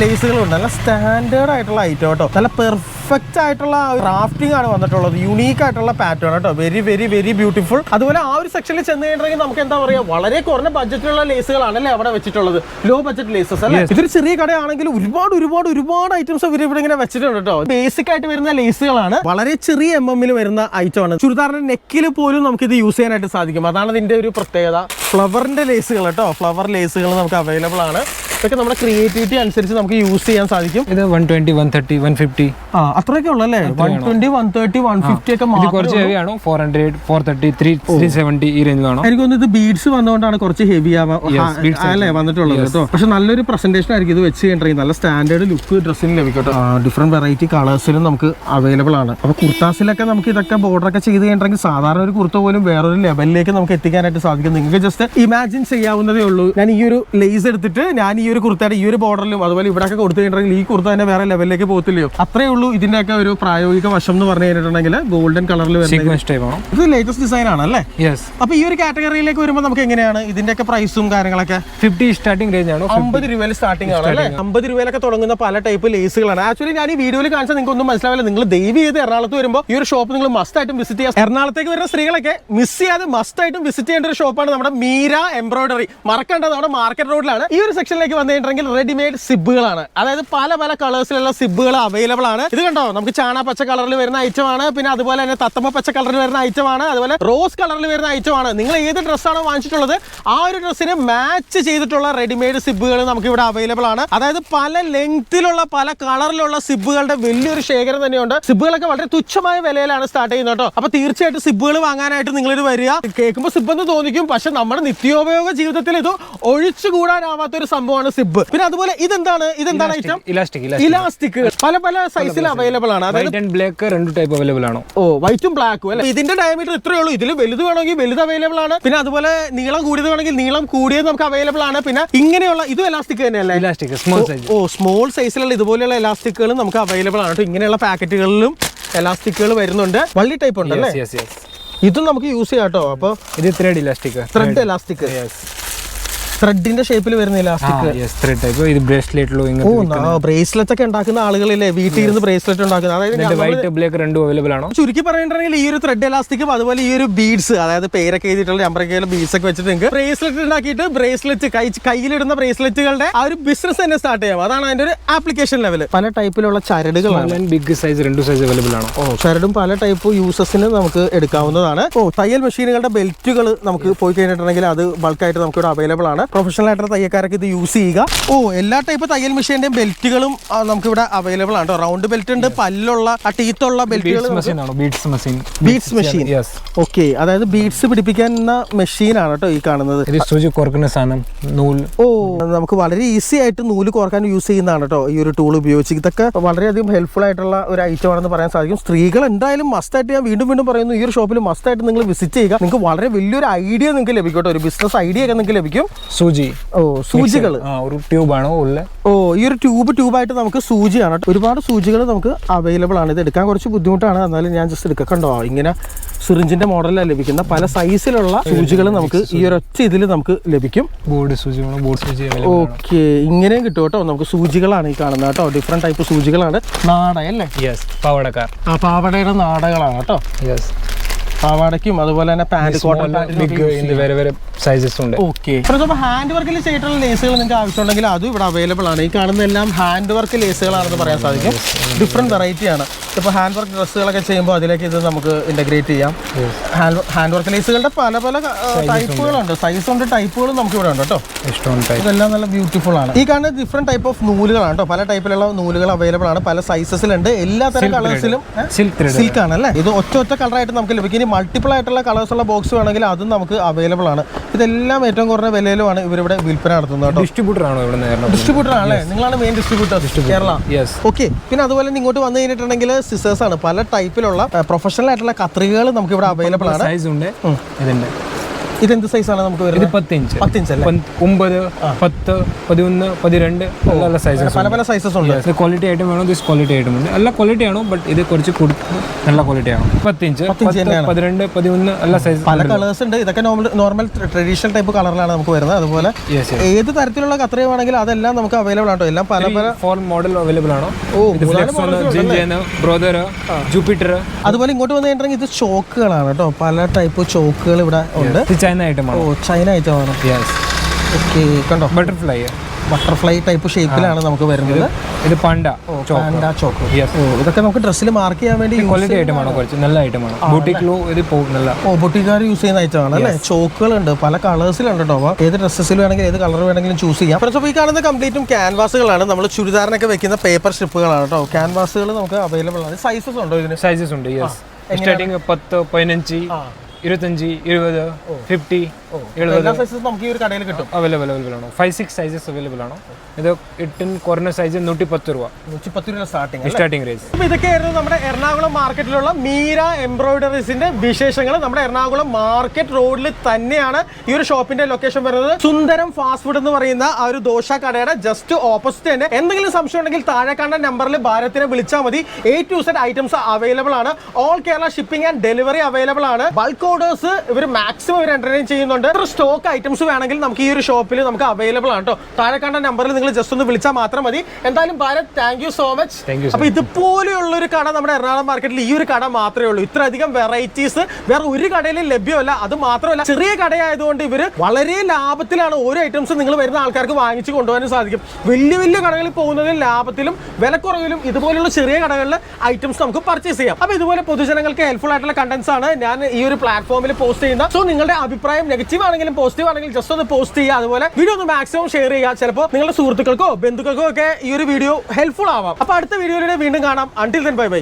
ലേസുകളുണ്ട് നല്ല സ്റ്റാൻഡേർഡ് ആയിട്ടുള്ള ഐറ്റം കേട്ടോ നല്ല പെർഫെക്റ്റ് ആയിട്ടുള്ള ക്രാഫ്റ്റിംഗ് ആണ് വന്നിട്ടുള്ളത്. യുണീക്ക് ആയിട്ടുള്ള പാറ്റേൺ കേട്ടോ വെരി വെരി വെരി ബ്യൂട്ടിഫുൾ അതുപോലെ ആ ഒരു സെക്ഷനിൽ ചെന്ന് കഴിഞ്ഞിട്ടുണ്ടെങ്കിൽ നമുക്ക് എന്താ പറയാ വളരെ കുറഞ്ഞ ബഡ്ജറ്റിലുള്ള ലേസുകളാണ് അല്ലേ അവിടെ വെച്ചിട്ടുള്ളത്. ലോ ബഡ്ജറ്റ് ലേസസ് അല്ലേ? ഇതൊരു ചെറിയ കടയാണെങ്കിൽ ഒരുപാട് ഒരുപാട് ഒരുപാട് ഐറ്റംസ് ഇവർ ഇവിടെ ഇങ്ങനെ വെച്ചിട്ടുണ്ട് കേട്ടോ ബേസിക് ആയിട്ട് വരുന്ന ലേസുകളാണ് വളരെ ചെറിയ എം എമ്മിൽ വരുന്ന ഐറ്റം ആണ്. ചുരിദാറിന്റെ നെക്കിൽ പോലും നമുക്ക് ഇത് യൂസ് ചെയ്യാനായിട്ട് സാധിക്കും. അതാണ് ഇതിന്റെ ഒരു പ്രത്യേകത. ഫ്ലവറിന്റെ ലേസുകൾ കേട്ടോ ഫ്ലവർ ലേസുകൾ നമുക്ക് അവൈലബിൾ ആണ്. ഇതൊക്കെ നമ്മുടെ ക്രിയേറ്റിവിറ്റി അനുസരിച്ച് നമുക്ക് യൂസ് ചെയ്യാൻ സാധിക്കും. ഇത് one twenty one thirty one fifty ആ അത്രയൊക്കെ ഉള്ളല്ലേ? One twenty one thirty one fifty ഒക്കെ കുറച്ച് ഹെവി ആണോ? Four hundred four thirty three three seventy ഈ റേഞ്ച് വേണം? എനിക്ക് തോന്നുന്നു ഇത് ബീഡ്സ് വന്നുകൊണ്ടാണ് കുറച്ച് ഹെവി ആവാ അല്ലേ? വന്നിട്ടുള്ളത് കേട്ടോ. പക്ഷെ നല്ലൊരു പ്രസന്റേഷൻ ആയിരിക്കും ഇത് വെച്ച് കഴിഞ്ഞാൽ നല്ല സ്റ്റാൻഡേർഡ് ലുക്ക് ഡ്രസ്സിന് ലഭിക്കട്ടോ ഡിഫറെന്റ് വെറൈറ്റി കളേഴ്സിലും നമുക്ക് അവൈലബിൾ ആണ്. അപ്പൊ കുർത്താസിലൊക്കെ നമുക്ക് ഇതൊക്കെ ബോർഡർ ഒക്കെ ചെയ്ത് കഴിഞ്ഞിട്ടുണ്ടെങ്കിൽ സാധാരണ ഒരു കുർത്ത പോലും വേറൊരു ലെവലിലേക്ക് നമുക്ക് എത്തിക്കാനായിട്ട് സാധിക്കും. നിങ്ങൾക്ക് ജസ്റ്റ് ഇമാജിൻ ചെയ്യാവുന്നതേ ഉള്ളൂ. ഞാൻ ഈ ഒരു ലേസ് എടുത്തിട്ട് ഞാൻ ഈ ഒരു കുർത്തയുടെ ഈ ഒരു ബോർഡറിലും അതുപോലെ ഇവിടെ ഒക്കെ കൊടുത്തു കഴിഞ്ഞിട്ടുണ്ടെങ്കിൽ ഈ കുർത്ത തന്നെ വേറെ ലെവലിലേക്ക് പോകത്തില്ലയോ? അത്രേ ഉള്ളൂ ഇതിന്റെയൊക്കെ ഒരു പ്രായോഗിക വശം എന്ന് പറഞ്ഞു കഴിഞ്ഞിട്ടുണ്ടെങ്കിൽ ഗോൾഡൻ കളറിൽ ഇത് ലേറ്റസ്റ്റ് ഡിസൈൻ ആണ് അല്ലേ യെസ് അപ്പൊ ഈ ഒരു കാറ്റഗറിയിലേക്ക് വരുമ്പോൾ നമുക്ക് എങ്ങനെയാണ് ഇതിന്റെ ഒക്കെ പ്രൈസും കാര്യങ്ങളൊക്കെ? ഫിഫ്റ്റി സ്റ്റാർട്ടിംഗ് റേഞ്ച് ആണ്? അമ്പത് രൂപയിൽ സ്റ്റാർട്ടിംഗ് ആണ് അല്ലേ? അമ്പത് രൂപയിലൊക്കെ തുടങ്ങുന്ന പല ടൈപ്പ് ലേസുകളാണ് ആക്ച്വലി ഞാൻ ഈ വീഡിയോയിൽ കാണിച്ചാൽ നിങ്ങൾക്ക് ഒന്നും മനസ്സിലാവില്ല. നിങ്ങൾ ദൈവി ചെയ്ത് എറണാകുളത്ത് വരുമ്പോൾ ഈ ഒരു ഷോപ്പ് നിങ്ങൾ മസ്റ്റ് ആയിട്ടും വിസിറ്റ് ചെയ്യാം. എറണാകുളത്തേക്ക് വരുന്ന സ്ത്രീകളൊക്കെ മിസ് ചെയ്യാതെ മസ്റ്റ് ആയിട്ടും വിസിറ്റ് ചെയ്യേണ്ട ഒരു ഷോപ്പാണ് നമ്മുടെ മീര എംബ്രോയിഡറി മറക്കേണ്ടത് നമ്മുടെ മാർക്കറ്റ് റോഡിലാണ് ഈ ഒരു സെക്ഷനിലേക്ക് വന്നു കഴിഞ്ഞിട്ടുണ്ടെങ്കിൽ റെഡിമെയ്ഡ് സിബുകളാണ് അതായത് പല പല കളേഴ്സിലുള്ള സിബുകൾ അവൈലബിൾ ആണ്. ഇത് കണ്ടോ നമുക്ക് ചാണ പച്ച കളറിൽ വരുന്ന ഐറ്റമാണ് പിന്നെ അതുപോലെ തന്നെ തത്തമ്മ പച്ച കളറിൽ വരുന്ന ഐറ്റമാണ് അതുപോലെ റോസ് കളറിൽ വരുന്ന ഐറ്റമാണ് നിങ്ങൾ ഏത് ഡ്രസ്സാണോ വാങ്ങിച്ചിട്ടുള്ളത് ആ ഒരു ഡ്രസ്സിന് മാച്ച് ചെയ്തിട്ടുള്ള റെഡിമെയ്ഡ് സിബുകൾ നമുക്ക് ഇവിടെ അവൈലബിൾ ആണ്. അതായത് പല ലെങ്തിലുള്ള പല കളറിലുള്ള സിബുകളുടെ വലിയൊരു ശേഖരം തന്നെയുണ്ട്. സിബുകളൊക്കെ വളരെ തുച്ഛമായ വിലയിലാണ് സ്റ്റാർട്ട് ചെയ്യുന്നത് കേട്ടോ. അപ്പൊ തീർച്ചയായിട്ടും സിബുകൾ വാങ്ങാനായിട്ട് നിങ്ങളിത് വരിക. കേൾക്കുമ്പോൾ സിബ് എന്ന് തോന്നിക്കും പക്ഷെ നമ്മുടെ നിത്യോപയോഗ ജീവിതത്തിൽ ഇത് ഒഴിച്ചുകൂടാനാവാത്ത ഒരു സംഭവമാണ് സിബ്. പിന്നെ അതുപോലെ ഇതെന്താണ്? ഇതെന്താണ് ഐറ്റം ഇലാസ്റ്റിക് ഇലാസ്റ്റിക് പല പല സൈസിൽ അവൈലബിൾ ആണ്. അതായത് വൈറ്റ് ആൻഡ് ബ്ലാക്ക് രണ്ട് ടൈപ്പ് അവൈലബിൾ ആണോ? ഓ വൈറ്റും ബ്ലാക്കും അല്ലെ? ഇതിന്റെ ഡയമീറ്റർ ഇത്രയേ ഉള്ളൂ. ഇതിൽ വലുത് വേണമെങ്കിൽ വലുത് അവൈലബിൾ ആണ്. പിന്നെ അതുപോലെ നീളം കൂടിയത് വേണമെങ്കിൽ നീളം കൂടിയത് നമുക്ക് അവൈലബിൾ ആണ്. പിന്നെ ഇങ്ങനെയുള്ള ഇതും എലാസ്റ്റിക് തന്നെയല്ലേ ഇലാസ്റ്റിക് സ്മോൾ സൈസ് ഓ സ്മോൾ സൈസിലുള്ള ഇതുപോലെയുള്ള എലാസ്റ്റിക്കുകളും നമുക്ക് അവൈലബിൾ ആണ് കേട്ടോ. ഇങ്ങനെയുള്ള പാക്കറ്റുകളിലും എലാസ്റ്റിക്കുകൾ വരുന്നുണ്ട്. വള്ളി ടൈപ്പ് ഉണ്ട് അല്ലേ യെസ് യെസ് ഇതും നമുക്ക് യൂസ് ചെയ്യാം കേട്ടോ. അപ്പോൾ ഇത് ത്രെഡ് ഇലാസ്റ്റിക് ത്രെഡ് എലാസ്റ്റിക് ത്രെഡിന്റെ ഷേപ്പിൽ വരുന്ന ടൈപ്പ് ഇത് ബ്രേസ്ലെറ്റിലോ ബ്രേസ്ലെറ്റ് ഒക്കെ ഉണ്ടാക്കുന്ന ആളുകളില്ലേ വീട്ടിൽ ഇരുന്ന് ബ്രേസ്ലെറ്റ് ഉണ്ടാക്കുന്നത് അതായത് വൈറ്റ് ബ്ലാക്ക് രണ്ടും അവൈലബിൾ ആണോ? ചുരുക്കി പറഞ്ഞിട്ടുണ്ടെങ്കിൽ ഈ ഒരു ത്രെഡ് എലാസ്റ്റിക്കും അതുപോലെ ഈ ഒരു ബീഡ്സ് അതായത് പേരൊക്കെ എഴുതിയിട്ടുള്ള നമ്പറൊക്കെ ബീഡ്സ് ഒക്കെ വെച്ചിട്ട് നിങ്ങൾക്ക് ബ്രേസ്ലെറ്റ് ഉണ്ടാക്കിയിട്ട് ബ്രേസ്ലെറ്റ് കൈ കയ്യിലിടുന്ന ബ്രേസ്ലെറ്റുകളുടെ ആ ഒരു ബിസിനസ് തന്നെ സ്റ്റാർട്ട് ചെയ്യാം. അതാണ് അതിന്റെ ഒരു ആപ്ലിക്കേഷൻ ലെവൽ പല ടൈപ്പിലുള്ള ചരടുകളാണ്. ബിഗ് സൈസ് രണ്ട് സൈസ് അവൈലബിൾ ആണ്? ഓ ചരടും പല ടൈപ്പ് യൂസസിന് നമുക്ക് എടുക്കാവുന്നതാണ്. ഓ തയ്യൽ മെഷീനുകളുടെ ബെൽറ്റുകൾ നമുക്ക് പോയി കഴിഞ്ഞിട്ടുണ്ടെങ്കിൽ അത് ബൾക്കായിട്ട് നമുക്ക് ഇവിടെ അവൈലബിൾ ആണ്. പ്രൊഫഷണൽ ആയിട്ടുള്ള തയ്യക്കാരൊക്കെ ഇത് യൂസ് ചെയ്യുക. ഓ എല്ലാ ടൈപ്പ് തയ്യൽ മെഷീന്റെയും ബെൽറ്റുകളും നമുക്ക് ഇവിടെ അവൈലബിൾ ആണ് റൗണ്ട് ബെൽറ്റ് ഉണ്ട് പല്ലുള്ള ആ ടീത്തുള്ള ബെൽറ്റുകൾ ബീഡ്സ് മെഷീൻ ഓക്കെ അതായത് ബീഡ്സ് പിടിപ്പിക്കുന്ന മെഷീനാണ് കേട്ടോ ഈ കാണുന്നത്. നൂൽ. ഓ നമുക്ക് വളരെ ഈസി ആയിട്ട് നൂൽ കോർക്കാൻ യൂസ് ചെയ്യുന്നതാണ് കേട്ടോ ഈ ഒരു ടൂൾ ഉപയോഗിച്ച്. ഇതൊക്കെ വളരെയധികം ഹെൽപ്ഫുൾ ആയിട്ടുള്ള ഒരു ഐറ്റം ആണെന്ന് പറയാൻ സാധിക്കും. സ്ത്രീകൾ എന്തായാലും മസ്റ്റ് ആയിട്ട് ഞാൻ വീണ്ടും വീണ്ടും പറയുന്നു ഈ ഒരു ഷോപ്പിൽ മസ്റ്റ് ആയിട്ട് നിങ്ങൾ വിസിറ്റ് ചെയ്യുക. നിങ്ങൾക്ക് വളരെ വലിയൊരു ഐഡിയ നിങ്ങൾക്ക് ലഭിക്കും കേട്ടോ ഒരു ബിസിനസ് ഐഡിയ ഒക്കെ നിങ്ങൾക്ക് ലഭിക്കും. സൂചി. ഓ സൂചികൾ ഒരു ട്യൂബാണ് ഉള്ള? ഓ ഈ ഒരു ട്യൂബ് ട്യൂബായിട്ട് നമുക്ക് സൂചിയാണ് ഒരുപാട് സൂചികൾ നമുക്ക് അവൈലബിൾ ആണ്. ഇത് എടുക്കാൻ കുറച്ച് ബുദ്ധിമുട്ടാണ്. എന്നാലും ഞാൻ ജസ്റ്റ് എടുക്കാം കണ്ടോ? ഇങ്ങനെ സിറിഞ്ചിന്റെ മോഡലിലാണ് ലഭിക്കുന്ന പല സൈസിലുള്ള സൂചികൾ നമുക്ക് ഈ ഒരൊറ്റ ഇതിൽ നമുക്ക് ലഭിക്കും. ബോർഡ് സൂചി ബോർഡ് സൂചി ഓക്കെ. ഇങ്ങനെയും കിട്ടും കേട്ടോ. നമുക്ക് സൂചികളാണ് ഈ കാണുന്നത് കേട്ടോ. ഡിഫറെന്റ് ടൈപ്പ് സൂചികളാണ്. നാടയല്ലേ യെസ് പാവടക്കാർ. ആ പാവടയുടെ നാടകളാണ് കേട്ടോ. യെസ് പാവാടയ്ക്കും അതുപോലെ തന്നെ പാന്റ് കോട്ടൺ വേറെ വേറെ സൈസസ് ഉണ്ട്. ഓക്കെ ഹാൻഡ് വർക്കിൽ ചെയ്തിട്ടുള്ള ലേസുകൾ നിങ്ങൾക്ക് ആവശ്യമുണ്ടെങ്കിൽ അതും ഇവിടെ അവൈലബിൾ ആണ്. ഈ കാണുന്ന എല്ലാം ഹാൻഡ് വർക്ക് ലേസുകളാണെന്ന് പറയാൻ സാധിക്കും ഡിഫറെന്റ് വെറൈറ്റി ആണ്. ഇപ്പോൾ ഹാൻഡ് വർക്ക് ഡ്രസ്സുകളൊക്കെ ചെയ്യുമ്പോൾ അതിലേക്ക് ഇത് നമുക്ക് ഇന്റഗ്രേറ്റ് ചെയ്യാം. ഹാൻഡ് വർക്ക് ലേസുകളുടെ പല പല ടൈപ്പുകളുണ്ട് സൈസ് ഉണ്ട്. ടൈപ്പുകളും നമുക്ക് ഇവിടെ ഉണ്ട് കേട്ടോ. ഇതെല്ലാം നല്ല ബ്യൂട്ടിഫുൾ ആണ്. ഈ കാണുന്ന ഡിഫറെന്റ് ടൈപ്പ് ഓഫ് നൂലുകളാണ് കേട്ടോ. പല ടൈപ്പിലുള്ള നൂലുകൾ അവൈലബിൾ ആണ്. പല സൈസസിലുണ്ട് എല്ലാ തരം കളേഴ്സിലും സിൽക്ക് ആണ് അല്ലേ? ഇത് ഒറ്റ ഒറ്റ കളറായിട്ട് നമുക്ക് ലഭിക്കും. മൾട്ടിപ്പിൾ ആയിട്ടുള്ള കളേഴ്സുള്ള ബോക്സ് വേണമെങ്കിൽ അതും നമുക്ക് അവൈലബിൾ ആണ്. ഇതെല്ലാം ഏറ്റവും കുറഞ്ഞ വിലയിലുമാണ് ഇവരിവിടെ വിൽപ്പന നടത്തുന്നത് കേട്ടോ. ഡിസ്ട്രിബ്യൂട്ടർ ആണോ ഇവിടെ ഡിസ്ട്രിബ്യൂട്ടർ ആണല്ലേ നിങ്ങളാണ് മെയിൻ ഡിസ്ട്രിബ്യൂട്ടർ കേരള. ഓക്കെ പിന്നെ അതുപോലെ ഇങ്ങോട്ട് വന്നു കഴിഞ്ഞിട്ടുണ്ടെങ്കിൽ സിസേഴ്സ് ആണ്. പല ടൈപ്പിലുള്ള പ്രൊഫഷണൽ ആയിട്ടുള്ള കത്രികകൾ നമുക്ക് ഇവിടെ അവൈലബിൾ ആണ്. സൈസ് ഉണ്ട്. ഇതെന്ത് സൈസാണ് നമുക്ക് വരുന്നത്? പത്ത് ഇഞ്ച് പത്ത് ഇഞ്ച് അല്ലേ ഒമ്പത് പത്ത് പതിനൊന്ന് പതിരണ്ട് പല സൈസസ് പല പല സൈസസ് ഉണ്ട്. ക്വാളിറ്റി ഐറ്റം വേണം ദിസ് ക്വാളിറ്റി ഐറ്റം ഉണ്ട്. നല്ല ക്വാളിറ്റി ആണോ ബട്ട് ഇത് കുറച്ച് നല്ല ക്വാളിറ്റി ആണോ? പത്ത് ഇഞ്ച് പത്ത് പതിരണ്ട് പതിമൂന്ന് നല്ല സൈസ് പല കളേഴ്സ് ഉണ്ട്. ഇതൊക്കെ നോർമൽ നോർമൽ ട്രഡീഷണൽ ടൈപ്പ് കളറിലാണ് നമുക്ക് വരുന്നത്. അതുപോലെ ഏത് തരത്തിലുള്ള കത്രിക വേണമെങ്കിൽ അതെല്ലാം നമുക്ക് അവൈലബിൾ ആണോ എല്ലാം പല പല ഫോർ മോഡൽ അവൈലബിൾ ആണോ? ഓ, ബ്രോദർ ജൂപ്പിറ്റർ അതുപോലെ ഇങ്ങോട്ട് വന്നു കഴിഞ്ഞിട്ടുണ്ടെങ്കിൽ ഇത് ചോക്കുകളാണ് കേട്ടോ. പല ടൈപ്പ് ചോക്കുകൾ ഇവിടെ ഉണ്ട്. ചൈന ഐറ്റം ഓ ആണോ ചൈന ഐറ്റം ആണ്? യെസ് ഓക്കെ കണ്ടോ? ബട്ടർഫ്ലൈ ബട്ടർഫ്ലൈ ടൈപ്പ് ഷേപ്പിലാണ് നമുക്ക് വരുന്നത്. ഇത് പണ്ട പണ്ട ചോക്ക് യെസ് ഇതൊക്കെ നമുക്ക് ഡ്രസ്സിൽ മാർക്ക് ചെയ്യാൻ വേണ്ടി ക്വാളിറ്റി ഐറ്റം ആണോ കുറച്ച്? നല്ല ഐറ്റം ആണ്? ബൂട്ടിക്ലോ ഇത് പോകും നല്ല ഓ പൊട്ടിക്കാർ യൂസ് ചെയ്യുന്ന ഐറ്റം ആണ് അല്ലേ? ചോക്കുകളുണ്ട് പല കളേഴ്സിലുണ്ട് കേട്ടോ ഏത് ഡ്രസ്സസിൽ വേണമെങ്കിൽ ഏത് കളർ വേണമെങ്കിലും ചൂസ് ചെയ്യാം. ഫ്രണ്ട്സ് അപ്പോൾ ഈ കാണുന്ന കംപ്ലീറ്റും ക്യാൻവാസുകളാണ് നമ്മൾ ചുരിദാറിനൊക്കെ വെക്കുന്ന പേപ്പർ സ്ട്രിപ്പുകളാണ് കേട്ടോ. ക്യാൻവാസുകൾ നമുക്ക് അവൈലബിൾ ആണ്. സൈസസ് ഉണ്ടോ ഇതിന്? സൈസസ് ഉണ്ട് യെസ് സ്റ്റാർട്ടിങ് പത്ത് പതിനഞ്ച്. ഇരുപത്തഞ്ച് ഇരുപത് ഫിഫ്റ്റി അവൈലബിൾ അവൈലബിൾ ആണോ. ഫൈവ് സിക്സ് സൈസസ് അവൈലബിൾ ആണോ. ഇത് കുറഞ്ഞ സൈസ് നൂറ്റി പത്ത് രൂപ നൂറ്റി പത്ത് രൂപ സ്റ്റാർട്ടിങ് സ്റ്റാർട്ടിംഗ് റേസ് ഇതൊക്കെയായിരുന്നു നമ്മുടെ എറണാകുളം മാർക്കറ്റിലുള്ള മീര എംബ്രോയിഡറീസിന്റെ വിശേഷങ്ങൾ നമ്മുടെ എറണാകുളം മാർക്കറ്റ് റോഡിൽ തന്നെയാണ് ഈ ഒരു ഷോപ്പിന്റെ ലൊക്കേഷൻ വരുന്നത്. സുന്ദരം ഫാസ്റ്റ് ഫുഡ് എന്ന് പറയുന്ന ആ ഒരു ദോശ കടയുടെ ജസ്റ്റ് ഓപ്പോസിറ്റ് തന്നെ. എന്തെങ്കിലും സംശയം ഉണ്ടെങ്കിൽ താഴെ കാണുന്ന നമ്പറിൽ ഭാരത്തിനെ വിളിച്ചാൽ മതി. A two set items available ആണ്. All Kerala shipping and delivery available ആണ്. ബൾക്ക് ഓർഡേഴ്സ് ഇവർ മാക്സിമം ഇവർ എന്റർടൈൻ ചെയ്യുന്നുണ്ട്. സ്റ്റോക്ക് ഐറ്റംസ് വേണമെങ്കിൽ നമുക്ക് ഈ ഒരു ഷോപ്പിൽ നമുക്ക് അവൈലബിൾ ആണ് കേട്ടോ താഴെ കാണുന്ന നമ്പറിൽ നിങ്ങൾ ജസ്റ്റ് ഒന്ന് വിളിച്ചാൽ മാത്രം മതി. എന്തായാലും Bharat thank you so much അപ്പൊ ഇതുപോലെയുള്ള ഒരു കട നമ്മുടെ എറണാകുളം മാർക്കറ്റിൽ ഈ ഒരു കട മാത്രമേ ഉള്ളൂ. ഇത്രയധികം വെറൈറ്റീസ് വേറെ ഒരു കടയിലും ലഭ്യമല്ല. അത് മാത്രമല്ല ചെറിയ കടയായതുകൊണ്ട് ഇവർ വളരെ ലാഭത്തിലാണ് ഓരോ ഐറ്റംസ് നിങ്ങൾ വരുന്ന ആൾക്കാർക്ക് വാങ്ങിച്ചു കൊണ്ടുപോകാനും സാധിക്കും. വലിയ വലിയ കടകളിൽ പോകുന്നതിൽ ലാഭത്തിലും വിലക്കുറവിലും ഇതുപോലെയുള്ള ചെറിയ കടകളിൽ ഐറ്റംസ് നമുക്ക് പർച്ചേസ് ചെയ്യാം. അപ്പൊ ഇതുപോലെ പൊതുജനങ്ങൾക്ക് ഹെൽപ്ഫുൾ ആയിട്ടുള്ള കണ്ടന്റ്സ് ആണ് ഞാൻ ഈ ഒരു പ്ലാറ്റ്ഫോമിൽ പോസ്റ്റ് ചെയ്യുന്നത്. സോ നിങ്ങളുടെ അഭിപ്രായം നെഗറ്റീവ് ആണെങ്കിലും പോസിറ്റീവ് ആണെങ്കിലും ജസ്റ്റ് ഒന്ന് പോസ്റ്റ് ചെയ്യുക. അതുപോലെ വീഡിയോ ഒന്ന് മാക്സിമം ഷെയർ ചെയ്യുക. ചിലപ്പോൾ നിങ്ങളുടെ സുഹൃത്തുക്കൾക്കോ ബന്ധുക്കൾക്കോ ഒക്കെ ഈ ഒരു വീഡിയോ ഹെൽപ്ഫുൾ ആവാം. അപ്പൊ അടുത്ത വീഡിയോയിലൂടെ വീണ്ടും കാണാം. Until then bye bye